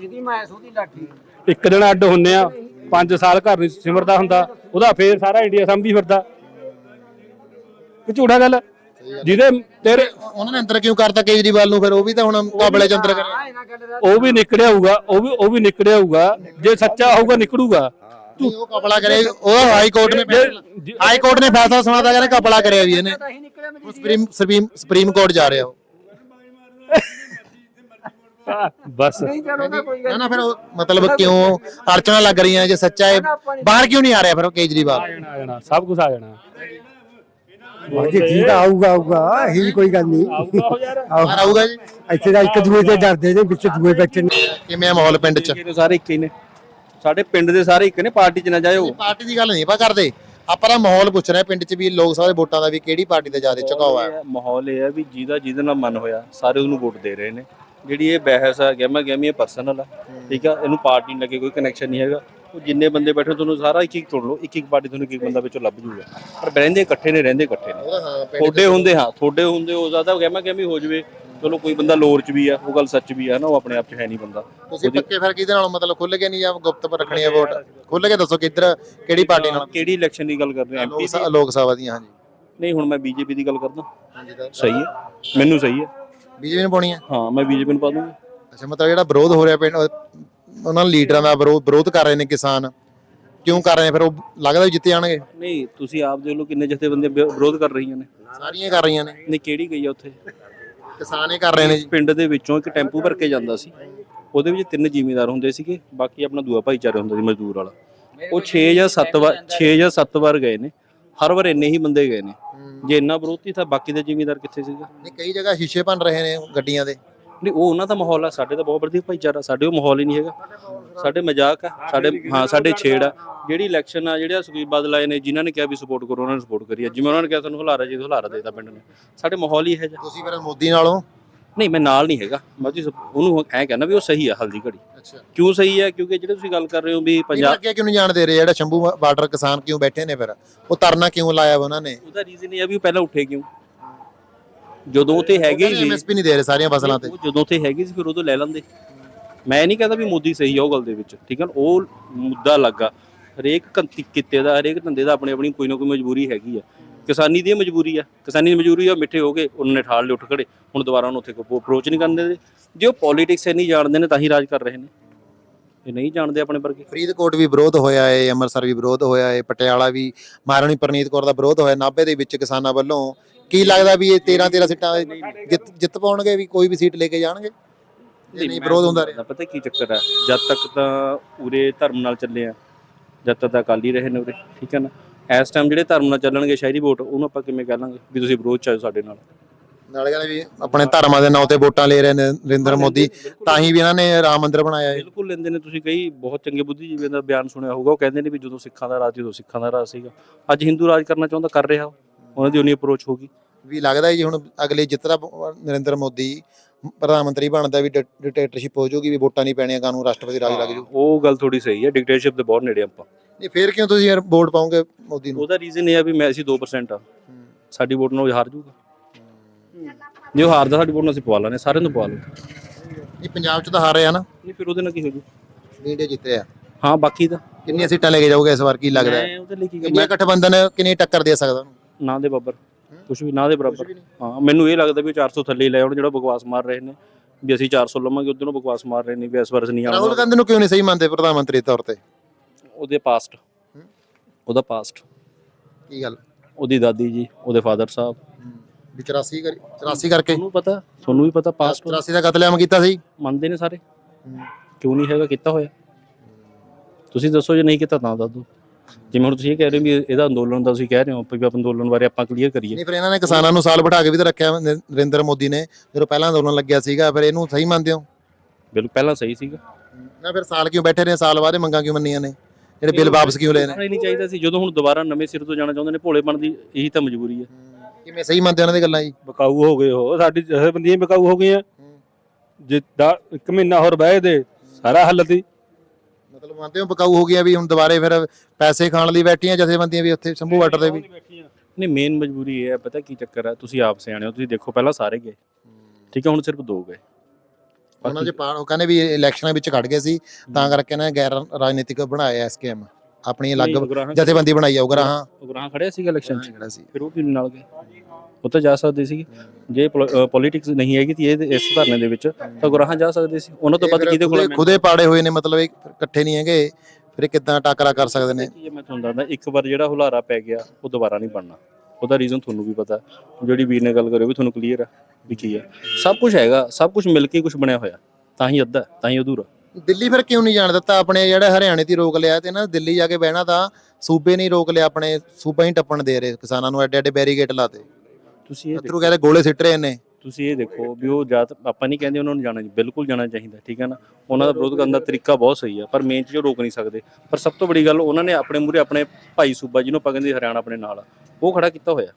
ਜਿਹਦੀ ਮੈਂ ਉਹਦੀ ਲਾਠੀ।
ਇੱਕ ਦਿਨ ਅੱਡ ਹੁੰਨੇ ਆ। 5 ਸਾਲ ਘਰ ਨਹੀਂ ਸਿਮਰਦਾ ਹੁੰਦਾ ਉਹਦਾ ਫੇਰ ਸਾਰਾ ਇੰਡੀਆ ਸੰਭੀ ਫਿਰਦਾ। ਕਿ ਝੂਠਾ ਗੱਲ? ਜਿਹਦੇ ਤੇਰੇ
ਉਹਨਾਂ ਨੇ ਅੰਦਰ ਕਿਉਂ ਕਰਤਾ ਕੇਜਰੀਵਾਲ ਨੂੰ ਫਿਰ? ਉਹ ਵੀ ਤਾਂ ਹੁਣ ਕਾਬਲੇ ਚ ਅੰਦਰ ਕਰਿਆ
ਉਹ ਵੀ ਨਿਕੜਿਆ ਹੋਊਗਾ ਉਹ ਵੀ ਉਹ ਵੀ ਨਿਕੜਿਆ ਹੋਊਗਾ ਜੇ ਸੱਚਾ ਹੋਊਗਾ ਨਿਕੜੂਗਾ।
ਉਹ ਕਪੜਾ ਕਰੇ ਉਹ ਹਾਈ ਕੋਰਟ ਨੇ ਹਾਈ ਕੋਰਟ ਨੇ ਫੈਸਲਾ ਸੁਣਾਤਾ ਕਹਿੰਦੇ ਕਪੜਾ ਕਰਿਆ ਵੀ ਇਹਨੇ। ਸੁਪਰੀਮ ਸੁਪਰੀਮ ਕੋਰਟ ਜਾ ਰਿਹਾ ਉਹ।
ਬਸ।
ਨਾ ਨਾ ਫਿਰ ਉਹ ਮਤਲਬ ਕਿਉਂ ਅੜਚਣਾ ਲੱਗ ਰਹੀਆਂ ਜੇ ਸੱਚਾ ਹੈ ਬਾਹਰ ਕਿਉਂ ਨਹੀਂ ਆ ਰਿਹਾ ਫਿਰ ਉਹ ਕੇਜਰੀਵਾਲ?
ਆ ਜਾਣਾ ਆ ਜਾਣਾ ਸਭ ਕੁਝ ਆ ਜਾਣਾ।
ਜੀ ਠੀਕ ਆਊਗਾ ਆਊਗਾ ਹੀ ਕੋਈ ਗੱਲ ਨਹੀਂ।
ਆਊਗਾ ਉਹ ਯਾਰ।
ਬਾਹਰ ਆਊਗਾ ਜੀ।
ਇੱਥੇ ਦਾ ਇੱਕ ਦੂਏ ਦੇ ਡਰਦੇ ਨੇ ਵਿੱਚ ਦੂਏ ਬੈਠੇ ਨੇ।
ਕਿਵੇਂ ਆ ਮਾਹੌਲ ਪਿੰਡ ਚ?
ਇਹ ਸਾਰੇ ਇੱਕ ਹੀ ਨੇ। ਸਾਡੇ ਪਿੰਡ ਦੇ ਸਾਰੇ ਇੱਕ ਨੇ ਪਾਰਟੀ 'ਚ ਨਾ ਜਾਇਓ।
ਪਾਰਟੀ ਦੀ ਗੱਲ ਨਹੀਂ ਆਪਾਂ ਕਰਦੇ। ਆਪਾਂ ਤਾਂ ਮਾਹੌਲ ਪੁੱਛ ਰਹੇ ਪਿੰਡ ਚ ਵੀ ਲੋਕ ਸਭਾ ਦੇ ਵੋਟਾਂ ਦਾ ਵੀ ਕਿਹੜੀ ਪਾਰਟੀ ਤੇ ਜ਼ਿਆਦਾ ਝੁਕਾਅ ਹੈ
ਮਾਹੌਲ ਇਹ ਹੈ ਵੀ ਜਿਹਦਾ ਜਿਹਦੇ ਨਾਲ ਮਨ ਹੋਇਆ ਸਾਰੇ ਉਹਨੂੰ ਵੋਟ ਦੇ ਰਹੇ ਨੇ। ਜਿਹੜੀ ਇਹ ਬਹਿਸ ਆ ਗਹਿਮਾ ਗਹਿਮੀ ਇਹ ਪਰਸਨਲ ਆ ਠੀਕ ਆ ਇਹਨੂੰ ਪਾਰਟੀ ਨਾਲ ਕੋਈ ਕਨੈਕਸ਼ਨ ਨਹੀਂ ਹੈਗਾ। ਉਹ ਜਿੰਨੇ ਬੰਦੇ ਬੈਠੇ ਤੁਹਾਨੂੰ ਸਾਰਾ ਇੱਕ ਇੱਕ ਚੁਣ ਲਓ ਇੱਕ ਇੱਕ ਪਾਰਟੀ ਤੁਹਾਨੂੰ ਇੱਕ ਇੱਕ ਬੰਦਾ ਵਿੱਚੋਂ ਲੱਭ ਜੂਗਾ। ਪਰ ਰਹਿੰਦੇ ਇਕੱਠੇ ਨੇ ਰਹਿੰਦੇ ਇਕੱਠੇ ਨੇ। ਥੋੜੇ ਹੁੰਦੇ ਹਾਂ ਥੋੜੇ ਹੁੰਦੇ ਉਹ ਜ਼ਿਆਦਾ ਗਹਿਮਾ ਗਹਿਮੀ ਹੋ ਜਵੇ। ਚਲੋ ਕੋਈ ਬੰਦਾ ਲੋਰ ਚ ਵੀ ਆ ਉਹ ਗੱਲ ਸੱਚ ਵੀ ਆ ਨਾ ਉਹ ਆਪਣੇ ਆਪ ਚ ਹੈ ਨਹੀਂ ਬੰਦਾ।
ਤੁਸੀਂ ਪੱਕੇ ਫਿਰ ਕਿਹਦੇ ਨਾਲ ਮਤਲਬ ਖੁੱਲ ਕੇ ਨਹੀਂ ਜਾਂ ਗੁਪਤ ਪਰ ਰੱਖਣੀ ਹੈ ਵੋਟ? ਖੁੱਲ ਕੇ ਦੱਸੋ ਕਿੱਧਰ ਕਿਹੜੀ ਪਾਰਟੀ ਨਾਲ?
ਕਿਹੜੀ ਇਲੈਕਸ਼ਨ ਦੀ ਗੱਲ ਕਰ ਰਹੇ ਐਮਪੀ
ਲੋਕ ਸਭਾ- ਲੋਕ ਸਭਾ ਦੀਆਂ ਹਾਂਜੀ।
ਨਹੀਂ ਹੁਣ ਮੈਂ ਬੀਜੇਪੀ ਦੀ ਗੱਲ ਕਰਦਾ। ਸਹੀ ਹੈ। ਮੈਨੂੰ ਸਹੀ ਹੈ।
ਬੀਜੇਪੀ ਨੂੰ ਪਾਉਣੀ ਹੈ
ਹਾਂ ਮੈਂ ਬੀਜੇਪੀ ਨੂੰ ਪਾ ਦੂੰਗਾ।
ਅੱਛਾ ਮਤਲਬ ਜਿਹੜਾ ਵਿਰੋਧ ਹੋ ਰਿਹਾ ਪਿੰਡ ਉਹ- ਉਹਨਾਂ ਲੀਡਰਾਂ ਦਾ ਵਿਰੋਧ ਵਿਰੋਧ ਕਰ ਰਹੇ ਨੇ ਕਿਸਾਨ। ਕਿਉਂ ਕਰ ਰਹੇ ਨੇ? ਫਿਰ ਉਹ ਲੱਗਦਾ ਵੀ ਜਿੱਤੇ ਜਾਣਗੇ।
ਨਹੀਂ ਤੁਸੀਂ ਆਪ ਦੇਖ ਲਓ ਕਿੰਨੇ ਜਥੇਬੰਦੇ ਵਿ- ਵਿਰੋਧ ਕਰ ਰਹੀਆਂ ਨੇ।
ਸਾਰੀਆਂ ਕਰ ਰਹੀਆਂ ਨੇ।
ਨਹੀਂ ਕਿਹੜੀ ਗਈ ਆ ਉੱਥੇ?
ਕਿਸਾਨ ਹੀ ਕਰ ਰਹੇ ਨੇ ਜੀ।
ਪਿੰਡ ਦੇ ਵਿੱਚੋਂ ਇੱਕ ਟੈਂਪੂ ਭਰ ਕੇ ਜਾਂਦਾ ਸੀ। ਉਹਦੇ ਵਿੱਚ ਤਿੰਨ ਜ਼ਿਮੀਂਦਾਰ ਹੁੰਦੇ ਸੀਗੇ ਬਾਕੀ ਆਪਣਾ ਦੂਆ ਭਾਈਚਾਰਾ ਹੁੰਦਾ ਸੀ ਮਜ਼ਦੂਰ ਵਾਲਾ। ਉਹ 6 ਜਾਂ 7 ਵਾਰ 6 ਜਾਂ 7 ਵਾਰ ਗਏ ਨੇ। ਹਰ ਵਾਰ ਇੰਨੇ ਹੀ ਬੰਦੇ ਗਏ ਨੇ। ਜੇ ਇੰਨਾ ਵਿਰੋਧੀ ਤਾਂ ਬਾਕੀ ਦੇ ਜ਼ਿਮੀਂਦਾਰ ਕਿੱਥੇ ਸੀਗਾ?
ਨਹੀਂ ਕਈ ਜਗ੍ਹਾ ਸ਼ੀਸ਼ੇ ਭੰਨ ਰਹੇ ਨੇ ਗੱਡੀਆਂ ਦੇ।
ਨਹੀਂ ਉਹ ਉਹਨਾਂ ਦਾ ਮਾਹੌਲ ਆ ਸਾਡੇ ਤਾਂ ਬਹੁਤ ਵਧੀਆ ਭਾਈਚਾਰਾ ਸਾਡੇ ਉਹ ਮਾਹੌਲ ਹੀ ਨਹੀਂ ਹੈਗਾ। ਸਾਡੇ ਮਜ਼ਾਕ ਆ ਸਾਡੇ ਹਾਂ ਸਾਡੇ ਛੇੜ ਆ। ਜਿਹੜੀ ਇਲੈਕਸ਼ਨ ਆ ਜਿਹੜਾ ਸੁਖਬੀਰ ਬਾਦਲ ਆਏ ਨੇ ਜਿਨ੍ਹਾਂ ਨੇ ਕਿਹਾ ਵੀ ਸਪੋਰਟ ਕਰੋ ਉਹਨਾਂ ਨੇ ਸਪੋਰਟ ਕਰੀ ਆ। ਜਿਵੇਂ ਉਹਨਾਂ ਨੇ ਕਿਹਾ ਸਾਨੂੰ ਹੁਲਾਰਾ ਜੀ ਹੁਲਾਰਾ ਦੇਤਾ ਪਿੰਡ ਨੇ। ਸਾਡੇ ਮਾਹੌਲ ਹੀ ਇਹ ਜਿਹਾ।
ਤੁਸੀਂ ਫਿਰ ਮੋਦੀ ਨਾਲੋਂ
ਨਹੀਂ ਮੈਂ ਨਾਲ ਨਹੀਂ ਹੈਗਾ। ਜੀ ਉਹਨੂੰ ਐ ਕਹਿੰਦਾ ਵੀ ਉਹ ਸਹੀ ਆ ਹਲਦੀ ਘੜੀ।
ਅੱਛਾ।
ਕਿਉਂ ਸਹੀ ਹੈ ਕਿਉਂਕਿ ਜਿਹੜੇ ਤੁਸੀਂ ਗੱਲ ਕਰ ਰਹੇ ਹੋ ਵੀ
ਪੰਜਾਬ ਅੱਗੇ ਕਿਉਂ ਨਹੀਂ ਜਾਣ ਦੇ ਰਹੇ? ਜਿਹੜਾ ਸ਼ੰਭੂ ਬਾਰਡਰ ਕਿਸਾਨ ਕਿਉਂ ਬੈਠੇ ਨੇ ਫਿਰ? ਉਹ ਤਰਨਾ ਕਿਉਂ ਲਾਇਆ ਉਹਨਾਂ ਨੇ?
ਉਹਦਾ ਰੀਜ਼ਨ ਇਹ ਆ ਵੀ ਉਹ ਪਹਿਲਾਂ ਉੱਠੇ ਕਿਉਂ? ਜਦੋਂ ਤੇ ਹੈਗੇ ਹੀ ਸੀ
ਐਮਐਸਪੀ ਨਹੀਂ ਦੇ ਰਹੇ ਸਾਰੀਆਂ ਫਸਲਾਂ ਤੇ।
ਜਦੋਂ ਤੇ ਹੈਗੀ ਸੀ ਫਿਰ ਉਦੋਂ ਲੈ ਲੈਂਦੇ। ਮੈਂ ਨਹੀਂ ਕਹਿੰਦਾ ਵੀ ਮੋਦੀ ਸਹੀ ਆ ਉਹ ਗੱਲ ਦੇ ਵਿੱਚ ਠੀਕ ਹੈ? ਉਹ ਮੁੱਦਾ ਲੱਗਾ। ਹਰੇਕ ਕੰਤੀ ਕਿੱਤੇ ਦਾ ਹਰੇਕ ਧੰਦੇ ਦਾ ਆਪਣੀ ਆਪਣੀ ਕੋਈ ਨਾ ਕੋਈ ਮਜਬੂਰੀ ਹੈਗੀ ਆ। ਕਿਸਾਨੀ ਦੀ ਮਜਬੂਰੀ ਆ। ਕਿਸਾਨੀ ਦੀ ਮਜਬੂਰੀ ਆ ਮਿੱਠੇ ਹੋ ਗਏ ਉਹਨਾਂ ਨੇ ਠਾਲ ਲਿ ਉੱਠ ਖੜੇ। ਹੁਣ ਦੁਬਾਰਾ ਉਹਨੂੰ ਉੱਥੇ ਕੋਈ ਅਪਰੋਚ ਨਹੀਂ ਕਰਨ ਜੇ ਉਹ ਪੋਲਿਟਿਕਸ ਨਹੀਂ ਜਾਣਦੇ ਨੇ ਤਾਂ ਹੀ ਰਾਜ ਕਰ ਰਹੇ ਨੇ। ਇਹ ਨਹੀਂ ਜਾਣਦੇ ਆਪਣੇ ਵਰਗੇ।
ਫਰੀਦਕੋਟ ਵੀ ਵਿਰੋਧ ਹੋਇਆ ਹੈ ਅੰਮ੍ਰਿਤਸਰ ਵੀ ਵਿਰੋਧ ਹੋਇਆ ਹੈ ਪਟਿਆਲਾ ਵੀ ਮਹਾਰਾਣੀ ਪ੍ਰਨੀਤ ਕੌਰ ਦਾ ਵਿਰੋਧ ਹੋਇਆ। ਨਾਭੇ ਦੇ ਵਿੱਚ ਕਿਸਾਨਾਂ ਵੱਲੋਂ ਕੀ ਲੱਗਦਾ ਵੀ ਇਹ 13 13 ਸੀਟਾਂ ਜਿੱਤ ਜਿੱਤ ਪਾਉਣਗੇ ਵੀ ਕੋਈ ਵੀ ਸੀਟ ਲੈ ਕੇ ਜਾਣਗੇ? ਨਹੀਂ ਵਿਰੋਧ ਹੁੰਦਾ ਰਿਹਾ
ਪਤਾ ਕੀ ਚੱਕਰ ਹੈ ਜਦ ਤੱਕ ਤਾਂ ਉਰੇ ਧਰਮ ਨਾਲ ਚੱਲੇ ਆ। ਜਦ ਤੱਕ ਤਾਂ ਅਕਾਲੀ ਰਹੇ ਨੇ ਉਰੇ ਠੀਕ ਹੈ ਨਾ? ਇਸ ਟਾਈਮ ਜਿਹੜੇ ਧਰਮ ਨਾਲ ਚੱਲਣਗੇ ਸ਼ਹਿਰੀ ਵੋਟ ਉਹਨੂੰ ਆਪਾਂ ਕਿਵੇਂ ਕਹਿ ਲਾਂਗੇ ਵੀ ਤੁਸੀਂ ਵਿਰੋਧ ਚ ਆਇਓ ਸਾਡੇ ਨਾਲ।
ਨਾਲੇ ਕਹਿੰਦੇ ਵੀ ਆਪਣੇ ਧਰਮਾਂ ਦੇ ਨਾਂ ਤੇ ਵੋਟਾਂ ਲੈ ਰਹੇ ਨੇ ਨਰਿੰਦਰ ਮੋਦੀ ਤਾਂ ਹੀ ਵੀ ਇਹਨਾਂ ਨੇ ਰਾਮ ਮੰਦਿਰ ਬਣਾਇਆ ਹੈ
ਬਿਲਕੁਲ ਲੈਂਦੇ ਨੇ ਤੁਸੀਂ ਕਈ ਬਹੁਤ ਚੰਗੇ ਬੁੱਧੀਜੀਵੀਆਂ ਦਾ ਬਿਆਨ ਸੁਣਿਆ ਹੋਊਗਾ ਉਹ ਕਹਿੰਦੇ ਨੇ ਵੀ ਜਦੋਂ ਸਿੱਖਾਂ ਦਾ ਰਾਜ ਜਦੋਂ ਸਿੱਖਾਂ ਦਾ ਰਾਜ ਸੀਗਾ। ਅੱਜ ਹਿੰਦੂ ਰਾਜ ਕਰਨਾ ਚਾਹੁੰਦਾ ਕਰ ਰਿਹਾ ਉਹ। ਉਹਨਾਂ ਦੀ ਉਨੀ ਅਪਰੋਚ ਹੋਗੀ
ਵੀ ਲੱਗਦਾ ਹੈ ਜੀ ਹੁਣ ਅਗਲੇ ਜਿੱਤਦਾ ਨਰਿੰਦਰ ਮੋਦੀ ਪ੍ਰਧਾਨ ਮੰਤਰੀ ਬਣਦਾ ਵੀ ਡਿਕਟੇਟਰਸ਼ਿਪ ਹੋ ਜਾਊਗੀ ਵੀ ਵੋਟਾਂ ਨਹੀਂ ਪੈਣੀਆਂ ਕਾਨੂੰਨ ਰਾਸ਼ਟਰਪਤੀ ਰਾਜ ਲੱਗ ਜੂ
ਉਹ ਗੱਲ ਥੋੜੀ ਸਹੀ ਹੈ ਡਿਕਟੇਟਰਸ਼ਿਪ ਦੇ ਬਹੁਤ ਨੇੜੇ ਆਪਾਂ।
ਨਹੀਂ ਫੇਰ ਕਿਉਂ ਤੁਸੀਂ ਯਾਰ ਵੋਟ ਪਾਉਂਗੇ ਮੋਦੀ ਨੂੰ?
ਉਹਦਾ ਰੀਜ਼ਨ ਇਹ ਆ ਵੀ ਮੈਂ ਅਸੀਂ 2% ਆ। ਸਾਡੀ ਵੋਟ ਨਾਲ ਉਹ ਹਾਰ ਜਾਊਗਾ। ਜੇ ਉਹ ਹਾਰਦਾ ਸਾਡੀ ਵੋਟ ਨਾਲ ਅਸੀਂ ਪਵਾ ਲਾਂਗੇ ਸਾਰਿਆਂ ਨੂੰ ਪਵਾ ਲਓ
ਇਹ ਪੰਜਾਬ ਚ ਤਾਂ ਹਾਰ ਰਿਹਾ ਨਾ।
ਨਹੀਂ ਫਿਰ ਉਹਦੇ ਨਾਲ ਕੀ ਹੋ ਜੂ?
ਇੰਡੀਆ ਜਿੱਤ ਰਿਹਾ।
ਹਾਂ ਬਾਕੀ ਦਾ
ਕਿੰਨੀਆਂ ਸੀਟਾਂ ਲੈ ਕੇ ਜਾਊਗਾ ਇਸ ਵਾਰ ਕੀ ਲੱਗਦਾ ਹੈ?
ਮੈਂ ਉਹਦੇ ਲਈ ਕੀ
ਇੰਡੀਆ ਗਠਬੰਧਨ ਕਿੰਨੀ ਟੱਕਰ ਦੇ ਸਕਦਾ ਉਹਨੂੰ?
ਨਾ ਦੇ ਬਰਾਬਰ ਕੁਝ ਵੀ ਨਾ ਦੇ ਬਰਾਬਰ। ਹਾਂ ਮੈਨੂੰ ਇਹ ਲੱਗਦਾ ਵੀ ਉਹ 400 ਥੱਲੇ ਹੀ ਲੈ ਆਉਣ ਜਿਹੜਾ ਬਕਵਾਸ ਮਾਰ ਰਹੇ ਨੇ। ਵੀ ਅਸੀਂ 400 ਲਵਾਂਗੇ ਉਧਰੋਂ ਬਕਵਾਸ ਮਾਰ ਰਹੇ ਨੇ ਵੀ ਇਸ ਵਾਰ ਅਸੀਂ ਨਹੀਂ
ਰਾਹੁਲ
ਆਉਣਾ
ਗਾਂਧੀ ਨੂੰ ਕਿਉਂ ਨਹੀਂ ਸਹੀ ਮੰਨਦੇ ਪ੍ਰਧਾਨ ਮੰਤਰੀ ਤੌਰ ਤੇ?
ਉਹਦੇ ਪਾਸਟ ਉਹਦਾ ਪਾਸਟ
ਕੀ ਗੱਲ?
ਉਹਦੀ ਦਾਦੀ ਜੀ ਉਹਦੇ ਫਾਦਰ ਸਾਹਿਬ।
ਵੀ 84 ਕਰੀ 84 ਕਰਕੇ।
ਤੁਹਾਨੂੰ ਪਤਾ ਤੁਹਾਨੂੰ ਵੀ ਪਤਾ ਪਾਸਟ
84 ਦਾ ਕਤਲੇਆਮ ਕੀਤਾ ਸੀ?
ਮੰਨਦੇ ਨੇ ਸਾਰੇ। ਕਿਉਂ ਨਹੀਂ ਹੈਗਾ ਕੀਤਾ ਹੋਇਆ? ਤੁਸੀਂ ਦੱਸੋ ਜੇ ਨਹੀਂ ਕੀਤਾ ਤਾਂ ਦੱਸ। ਦਿਓ ਜਿਵੇਂ ਹੁਣ ਤੁਸੀਂ ਇਹ ਕਹਿ ਰਹੇ ਹੋ ਵੀ ਇਹਦਾ ਅੰਦੋਲਨ ਦਾ ਤੁਸੀਂ ਕਹਿ ਰਹੇ ਹੋ ਵੀ ਆਪਾਂ ਅੰਦੋਲਨ ਬਾਰੇ ਆਪਾਂ ਕਲੀਅਰ ਕਰੀਏ।
ਨਹੀਂ ਫਿਰ ਇਹਨਾਂ ਨੇ ਕਿਸਾਨਾਂ ਨੂੰ ਸਾਲ ਬਿਠਾ ਕੇ ਵੀ ਤਾਂ ਰੱਖਿਆ ਨਰਿ- ਨਰਿੰਦਰ ਮੋਦੀ ਨੇ। ਜਦੋਂ ਪਹਿਲਾਂ ਅੰਦੋਲਨ ਲੱਗਿਆ ਸੀਗਾ ਫਿਰ ਇਹਨੂੰ ਸਹੀ ਮੰਨਦੇ ਹੋ?
ਬਿਲਕੁਲ ਪਹਿਲਾਂ ਸਹੀ ਸੀਗਾ।
ਨਾ ਫਿਰ ਸਾਲ ਕਿਉਂ ਬੈਠੇ ਰਹੇ? ਸਾਲ ਬਾਅਦ ਮੰਗਾਂ ਕਿਉਂ ਮੰਨੀਆਂ ਨੇ? ਜਿਹੜੇ ਬਿੱਲ ਵਾਪਸ ਕਿਉਂ ਲਏ ਨੇ?
ਨਹੀਂ ਚਾਹੀਦਾ ਸੀ ਜਦੋਂ ਹੁਣ ਦੁਬਾਰਾ ਨਵੇਂ ਸਿਰ ਤੋਂ ਜਾਣਾ ਚਾਹੁੰਦੇ ਨੇ ਭੋਲੇਪਣ ਦੀ ਇਹੀ ਤਾਂ ਮਜਬੂਰੀ ਹੈ।
ਕਿਵੇਂ ਸਹੀ ਮੰਨਦੇ ਉਹਨਾਂ ਦੀ ਗੱਲਾਂ ਜੀ?
ਬਕਾਊ ਹੋ ਗਏ ਹੋ ਸਾਡੀ ਜਥੇਬੰਦੀਆਂ ਹੀ ਬਕਾਊ ਹੋ ਗਈਆਂ। ਜਿੱਦਾਂ ਇੱਕ ਮਹੀਨਾ ਹੋਰ ਬਹਿ ਦੇ ਸਾਰਾ ਹੱਲ ਤੀ
ਮਤਲਬ ਮੰਨਦੇ ਹੋ ਬਕਾਊ ਹੋ ਗਿਆ ਵੀ ਹੁਣ ਦੁਬਾਰੇ ਫਿਰ ਪੈਸੇ ਖਾਣ ਲਈ ਬੈਠੀਆਂ ਜਥੇਬੰਦੀਆਂ ਵੀ ਉੱਥੇ ਸ਼ੰਭੂ ਬਾਰਡਰ ਦੇ ਵੀ?
ਨਹੀਂ ਮੇਨ ਮਜਬੂਰੀ ਇਹ ਹੈ ਪਤਾ ਕੀ ਚੱਕਰ ਹੈ ਤੁਸੀਂ ਆਪ ਸਿਆਣੇ ਹੋ ਤੁਸੀਂ ਦੇਖੋ ਪਹਿਲਾਂ ਸਾਰੇ ਗਏ। ਠੀਕ ਹੈ ਹੁਣ ਸਿਰਫ ਦੋ ਗਏ।
ਉਹਨਾਂ ਚ ਪਾੜ ਉਹ ਕਹਿੰਦੇ ਵੀ ਇਲੈਕਸ਼ਨਾਂ ਵਿੱਚ ਖੜ ਗਏ ਸੀ ਤਾਂ ਕਰਕੇ ਨਾ ਗੈਰ ਰਾਜਨੀਤਿਕ ਬਣਾਇਆ ਐਸਕੇਐਮ ਆਪਣੀ ਅਲੱਗ ਜਥੇਬੰਦੀ ਬਣਾਈ ਆ ਉਗਰਾਹਾਂ।
ਉਗਰਾਹਾਂ ਖੜਿਆ ਸੀਗਾ ਇਲੈਕਸ਼ਨ 'ਚ?
ਖੜਾ ਸੀ।
ਫਿਰ ਉਹ ਕਿਉਂ ਨਾਲ ਗਏ? ਉਹ ਤਾਂ ਜਾ ਸਕਦੇ ਸੀ ਜੇ ਪੋਲਿਟਿਕਸ ਨਹੀਂ ਹੈਗੀ ਤਾਂ ਇਹ ਇਸ ਧਰਨੇ ਦੇ ਵਿੱਚ ਤਾਂ ਉਗਰਾਹਾਂ ਜਾ ਸਕਦੇ ਸੀ। ਉਹਨਾਂ ਤੋਂ ਵੱਧ ਕਿਹਦੇ ਕੋਲ
ਖੁਦੇ- ਪਾੜੇ ਹੋਏ ਨੇ ਮਤਲਬ ਇਕੱਠੇ ਨਹੀਂ ਹੈਗੇ ਫਿਰ ਕਿੱਦਾਂ ਟਾਕਰਾ ਕਰ ਸਕਦੇ ਨੇ?
ਇਹ ਮੈਂ ਤੁਹਾਨੂੰ ਦੱਸਦਾ ਇੱਕ ਵਾਰ ਜਿਹੜਾ ਹੁਲਾਰਾ ਪੈ ਗਿਆ ਉਹ ਦੁਬਾਰਾ ਨਹੀਂ ਬਣਨਾ। ਉਹਦਾ ਰੀਜ਼ਨ ਤੁਹਾਨੂੰ ਵੀ ਪਤਾ। ਜਿਹੜੀ ਵੀਰ ਨੇ ਗੱਲ ਕਰੀ ਉਹ ਵੀ ਤੁਹਾਨੂੰ ਕਲੀਅਰ ਹੈ ਵੀ ਕੀ ਹੈ ਸਭ ਕੁਝ ਹੈਗਾ ਸਭ ਕੁਝ ਮਿਲ ਕੇ ਕੁਝ ਬਣਿਆ ਹੋਇਆ। ਤਾਂ ਹੀ ਅੱਧਾ ਤਾਂ ਹੀ ਅਧੂਰਾ।
ਦਿੱਲੀ ਫਿਰ ਕਿਉਂ ਨਹੀਂ ਜਾਣ ਦਿੱਤਾ? ਆਪਣੇ ਜਿਹੜੇ ਹਰਿਆਣੇ ਦੀ ਰੋਕ ਲਿਆ ਤੇ ਨਾ ਦਿੱਲੀ ਜਾ ਕੇ ਬਹਿਣਾ ਤਾਂ ਸੂਬੇ ਨਹੀਂ ਰੋਕ ਲਿਆ ਆਪਣੇ ਸੂਬਾ ਹੀ ਟੱਪਣ ਦੇ ਰਹੇ ਕਿਸਾਨਾਂ ਨੂੰ ਐਡੇ ਐਡੇ ਬੈਰੀਗੇਟ ਲਾਤੇ।
ਤੁਸੀਂ ਇਹ
ਅਥਰੂ ਕਹਿੰਦੇ ਗੋਲੇ ਸਿੱਟ ਰਹੇ ਨੇ।
ਤੁਸੀਂ ਇਹ ਦੇਖੋ ਵੀ ਉਹ ਜਾਤ ਆਪਾਂ ਨਹੀਂ ਕਹਿੰਦੇ ਉਹਨਾਂ ਨੂੰ ਜਾਣਾ ਬਿਲਕੁਲ ਜਾਣਾ ਚਾਹੀਦਾ ਠੀਕ ਹੈ ਨਾ? ਉਹਨਾਂ ਦਾ ਵਿਰੋਧ ਕਰਨ ਦਾ ਤਰੀਕਾ ਬਹੁਤ ਸਹੀ ਆ ਪਰ ਮੇਨ ਚੀਜ਼ ਉਹ ਰੋਕ ਨਹੀਂ ਸਕਦੇ। ਪਰ ਸਭ ਤੋਂ ਵੱਡੀ ਗੱਲ ਉਹਨਾਂ ਨੇ ਆਪਣੇ ਮੂਰੇ ਆਪਣੇ ਭਾਈ ਸੂਬਾ ਜਿਹਨੂੰ ਆਪਾਂ ਕਹਿੰਦੇ ਹਰਿਆਣਾ ਆਪਣੇ ਨਾਲ ਉਹ ਖੜਾ ਕੀਤਾ ਹੋਇਆ।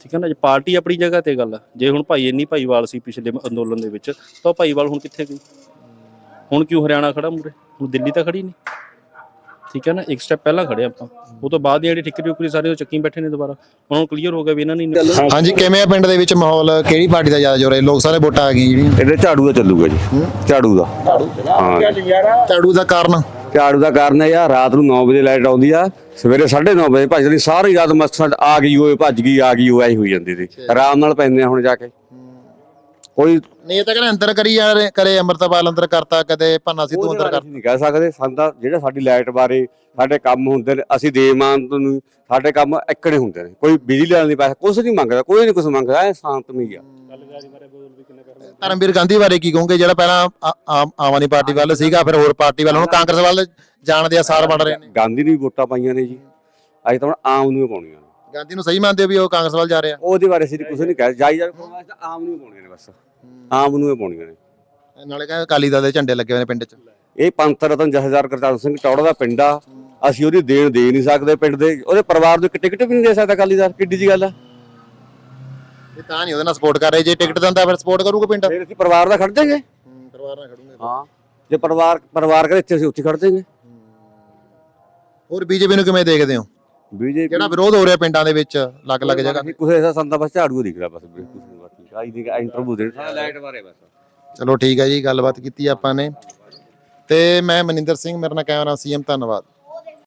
ਠੀਕ ਹੈ ਨਾ ਜੇ ਪਾਰਟੀ ਆਪਣੀ ਜਗ੍ਹਾ ਤੇ ਗੱਲ ਜੇ ਹੁਣ ਭਾਈ ਇੰਨੀ ਭਾਈਵਾਲ ਸੀ ਪਿਛਲੇ ਅੰਦੋਲਨ ਦੇ ਵਿੱਚ ਤਾਂ ਉਹ ਭਾਈਵਾਲ ਹੁਣ ਕਿੱਥੇ ਗਈ? ਹੁਣ ਕਿਉਂ ਹਰਿਆਣਾ ਖੜਾ ਮੂਰੇ ਹੁਣ ਦਿੱਲੀ ਤਾਂ ਖੜੀ ਨਹੀਂ। ਠੀਕ ਹੈ ਨਾ ਇੱਕ ਸਟੈਪ ਪਹਿਲਾਂ ਖੜੇ ਆਪਾਂ। ਉਹ ਤੋਂ ਬਾਅਦ ਜਿਹੜੀ ਠਿਕਰੀ ਉਕਰੀ ਸਾਰੇ ਉਹ ਚੱਕੀ ਬੈਠੇ ਨੇ ਦੁਬਾਰਾ। ਉਹਨਾਂ ਨੂੰ ਕਲੀਅਰ ਹੋ ਗਿਆ ਵੀ ਇਹਨਾਂ ਨੇ
ਹਾਂਜੀ ਕਿਵੇਂ ਆ ਪਿੰਡ ਦੇ ਵਿੱਚ ਮਾਹੌਲ? ਕਿਹੜੀ ਪਾਰਟੀ ਦਾ ਜ਼ਿਆਦਾ ਜ਼ੋਰ ਹੈ? ਲੋਕ ਸਾਰੇ ਵੋਟਾਂ ਆ ਗਈਆਂ ਜਿਹੜੀਆਂ।
ਇਹਦੇ ਝਾੜੂ ਦਾ ਚੱਲੂਗਾ ਜੀ। ਝਾੜੂ ਦਾ। ਹਾਂ
ਝਾੜੂ ਦਾ ਕਾਰਨ?
ਝਾੜੂ ਦਾ ਕਾਰਨ ਹੈ ਯਾਰ ਰਾਤ ਨੂੰ 9 ਵਜੇ ਲਾਈਟ ਆਉਂਦੀ ਆ। ਸਵੇਰੇ 9:30 ਵਜੇ ਭੱਜਦੀ ਸਾਰੀ ਰਾਤ ਮਸਤ ਆ ਗਈ ਓਏ ਭੱਜ ਗਈ ਆ ਗਈ ਓਏ ਐਂ ਹੋਈ ਜਾਂਦੀ ਸੀ। ਆਰਾਮ ਨਾਲ ਪੈਂਦੇ ਆ ਹੁਣ ਜਾ ਕੇ। ਕੋਈ
ਨਹੀਂ ਇਹ ਤਾਂ ਕਹਿੰਦੇ ਅੰਦਰ ਕਰੀ ਜਾ ਰਹੇ ਕਰੇ ਅੰਮ੍ਰਿਤਪਾਲ ਅੰਦਰ ਕਰਤਾ ਕਦੇ ਪੰਨਾ ਸਿੱਧੂ ਅੰਦਰ ਕਰ
ਨਹੀਂ ਕਹਿ ਸਕਦੇ ਤਾਂ ਜਿਹੜੇ ਸਾਡੀ ਲਾਈਟ ਬਾਰੇ ਸਾਡੇ ਕੰਮ ਹੁੰਦੇ ਨੇ ਅਸੀਂ ਦੇਮਾਨ ਨੂੰ ਸਾਡੇ ਕੰਮ ਇੱਕੜੇ ਹੁੰਦੇ ਨੇ। ਕੋਈ ਬਿਜਲੀ ਵਾਲਾ ਨਹੀਂ ਪੈਸਾ ਕੁਝ ਨਹੀਂ ਮੰਗਦਾ ਕੋਈ ਨਹੀਂ ਕੁਝ ਮੰਗਦਾ ਐ ਸ਼ਾਂਤਮਈ ਆ।
ਧਰਮਵੀਰ ਗਾਂਧੀ ਬਾਰੇ ਕੀ ਕਹੋਗੇ? ਜਿਹੜਾ ਪਹਿਲਾਂ ਆ- ਆਮ ਆਮ ਆਦਮੀ ਪਾਰਟੀ ਵੱਲ ਸੀਗਾ ਫਿਰ ਹੋਰ ਪਾਰਟੀ ਵੱਲ ਹੁਣ ਕਾਂਗਰਸ ਵੱਲ ਜਾਣ ਦੇ ਆਸਾਰ ਬਣ ਰਹੇ ਨੇ।
ਗਾਂਧੀ ਨੂੰ ਵੀ ਵੋਟਾਂ ਪਾਈਆਂ ਨੇ ਜੀ। ਅੱਜ ਤਾਂ ਹੁਣ ਆਮ ਨੂੰ ਹੀ ਪਾਉਣੀਆਂ ਨੇ।
ਗਾਂਧੀ ਨੂੰ ਸਹੀ ਮੰਨਦੇ ਹੋ ਵੀ ਉਹ ਕਾਂਗਰਸ ਵੱਲ ਜਾ ਰਿਹਾ?
ਉਹਦੇ ਬਾਰੇ ਅਸੀਂ ਕੁਝ ਨਹੀਂ ਕਹਿ ਜਾਈ ਜਾ ਆਮ ਨੂੰ ਹੀ ਪਾਉਣੀਆਂ ਨੇ ਬਸ। ਆਮ ਨੂੰ ਹੀ ਪਾਉਣੀਆਂ ਨੇ।
ਨਾਲੇ ਕਹਿੰਦੇ ਅਕਾਲੀ ਦਲ ਦੇ ਝੰਡੇ ਲੱਗੇ ਹੋਏ ਨੇ ਪਿੰਡ 'ਚ।
ਇਹ ਪੰਥ ਰਤਨ ਜਥੇਦਾਰ ਕਰਤਾਰ ਸਿੰਘ ਟੌੜਾ ਦਾ ਪਿੰਡ ਆ। ਅਸੀਂ ਉਹਦੀ ਦੇਣ ਦੇ ਨਹੀਂ ਸਕਦੇ ਪਿੰਡ ਦੇ। ਉਹਦੇ ਪਰਿਵਾਰ ਨੂੰ ਇੱਕ ਟਿਕਟ ਵੀ ਨਹੀਂ ਦੇ ਸਕਦਾ ਅਕਾਲੀਦਾਰ ਕਿੱਡੀ ਜੀ ਗੱਲ ਆ।
ਇਹ ਤਾਂ ਨਹੀਂ ਉਹਦੇ ਨਾਲ ਸਪੋਰਟ ਕਰ ਰਹੇ। ਜੇ ਟਿਕਟ ਦਿੰਦਾ ਫਿਰ ਸਪੋਰਟ ਕਰੂਗਾ ਪਿੰਡ।
ਫਿਰ ਅਸੀਂ ਪਰਿਵਾਰ ਦਾ ਖੜ ਜਾਗੇ।
ਪਰਿਵਾਰ ਨਾਲ ਖੜੂਗੇ
ਹਾਂ ਜੇ ਪਰਿਵਾਰ ਪਰਿਵਾਰ ਕਰੇ ਇੱਥੇ ਅਸੀਂ ਉੱਥੇ ਖੜ ਜਾਗੇ।
ਹੋਰ ਬੀਜੇਪੀ ਨੂੰ ਕਿਵੇਂ ਦੇਖਦੇ ਹੋ?
ਬੀਜੇਪੀ
ਜਿਹੜਾ ਵਿਰੋਧ ਹੋ ਰਿਹਾ ਪਿੰਡਾਂ ਦੇ ਵਿੱਚ ਅਲੱਗ-ਅਲੱਗ ਜਗ੍ਹਾ
ਕੁਝ ਐਸਾ ਸੰਦਾ ਬਸ ਝਾੜੂ ਦਿਖਦਾ ਬਸ ਆਈ ਦੀ ਇੰਟਰਵਿਊ ਦੇ ਲਾਈਟ ਬਾਰੇ ਬਸ।
ਚਲੋ ਠੀਕ ਹੈ ਜੀ ਗੱਲਬਾਤ ਕੀਤੀ ਆਪਾਂ ਨੇ। ਤੇ ਮੈਂ ਮਨਿੰਦਰ ਸਿੰਘ ਮੇਰਾ ਨਾਮ ਕੈਮਰਾ ਸੀਐਮ ਧੰਨਵਾਦ।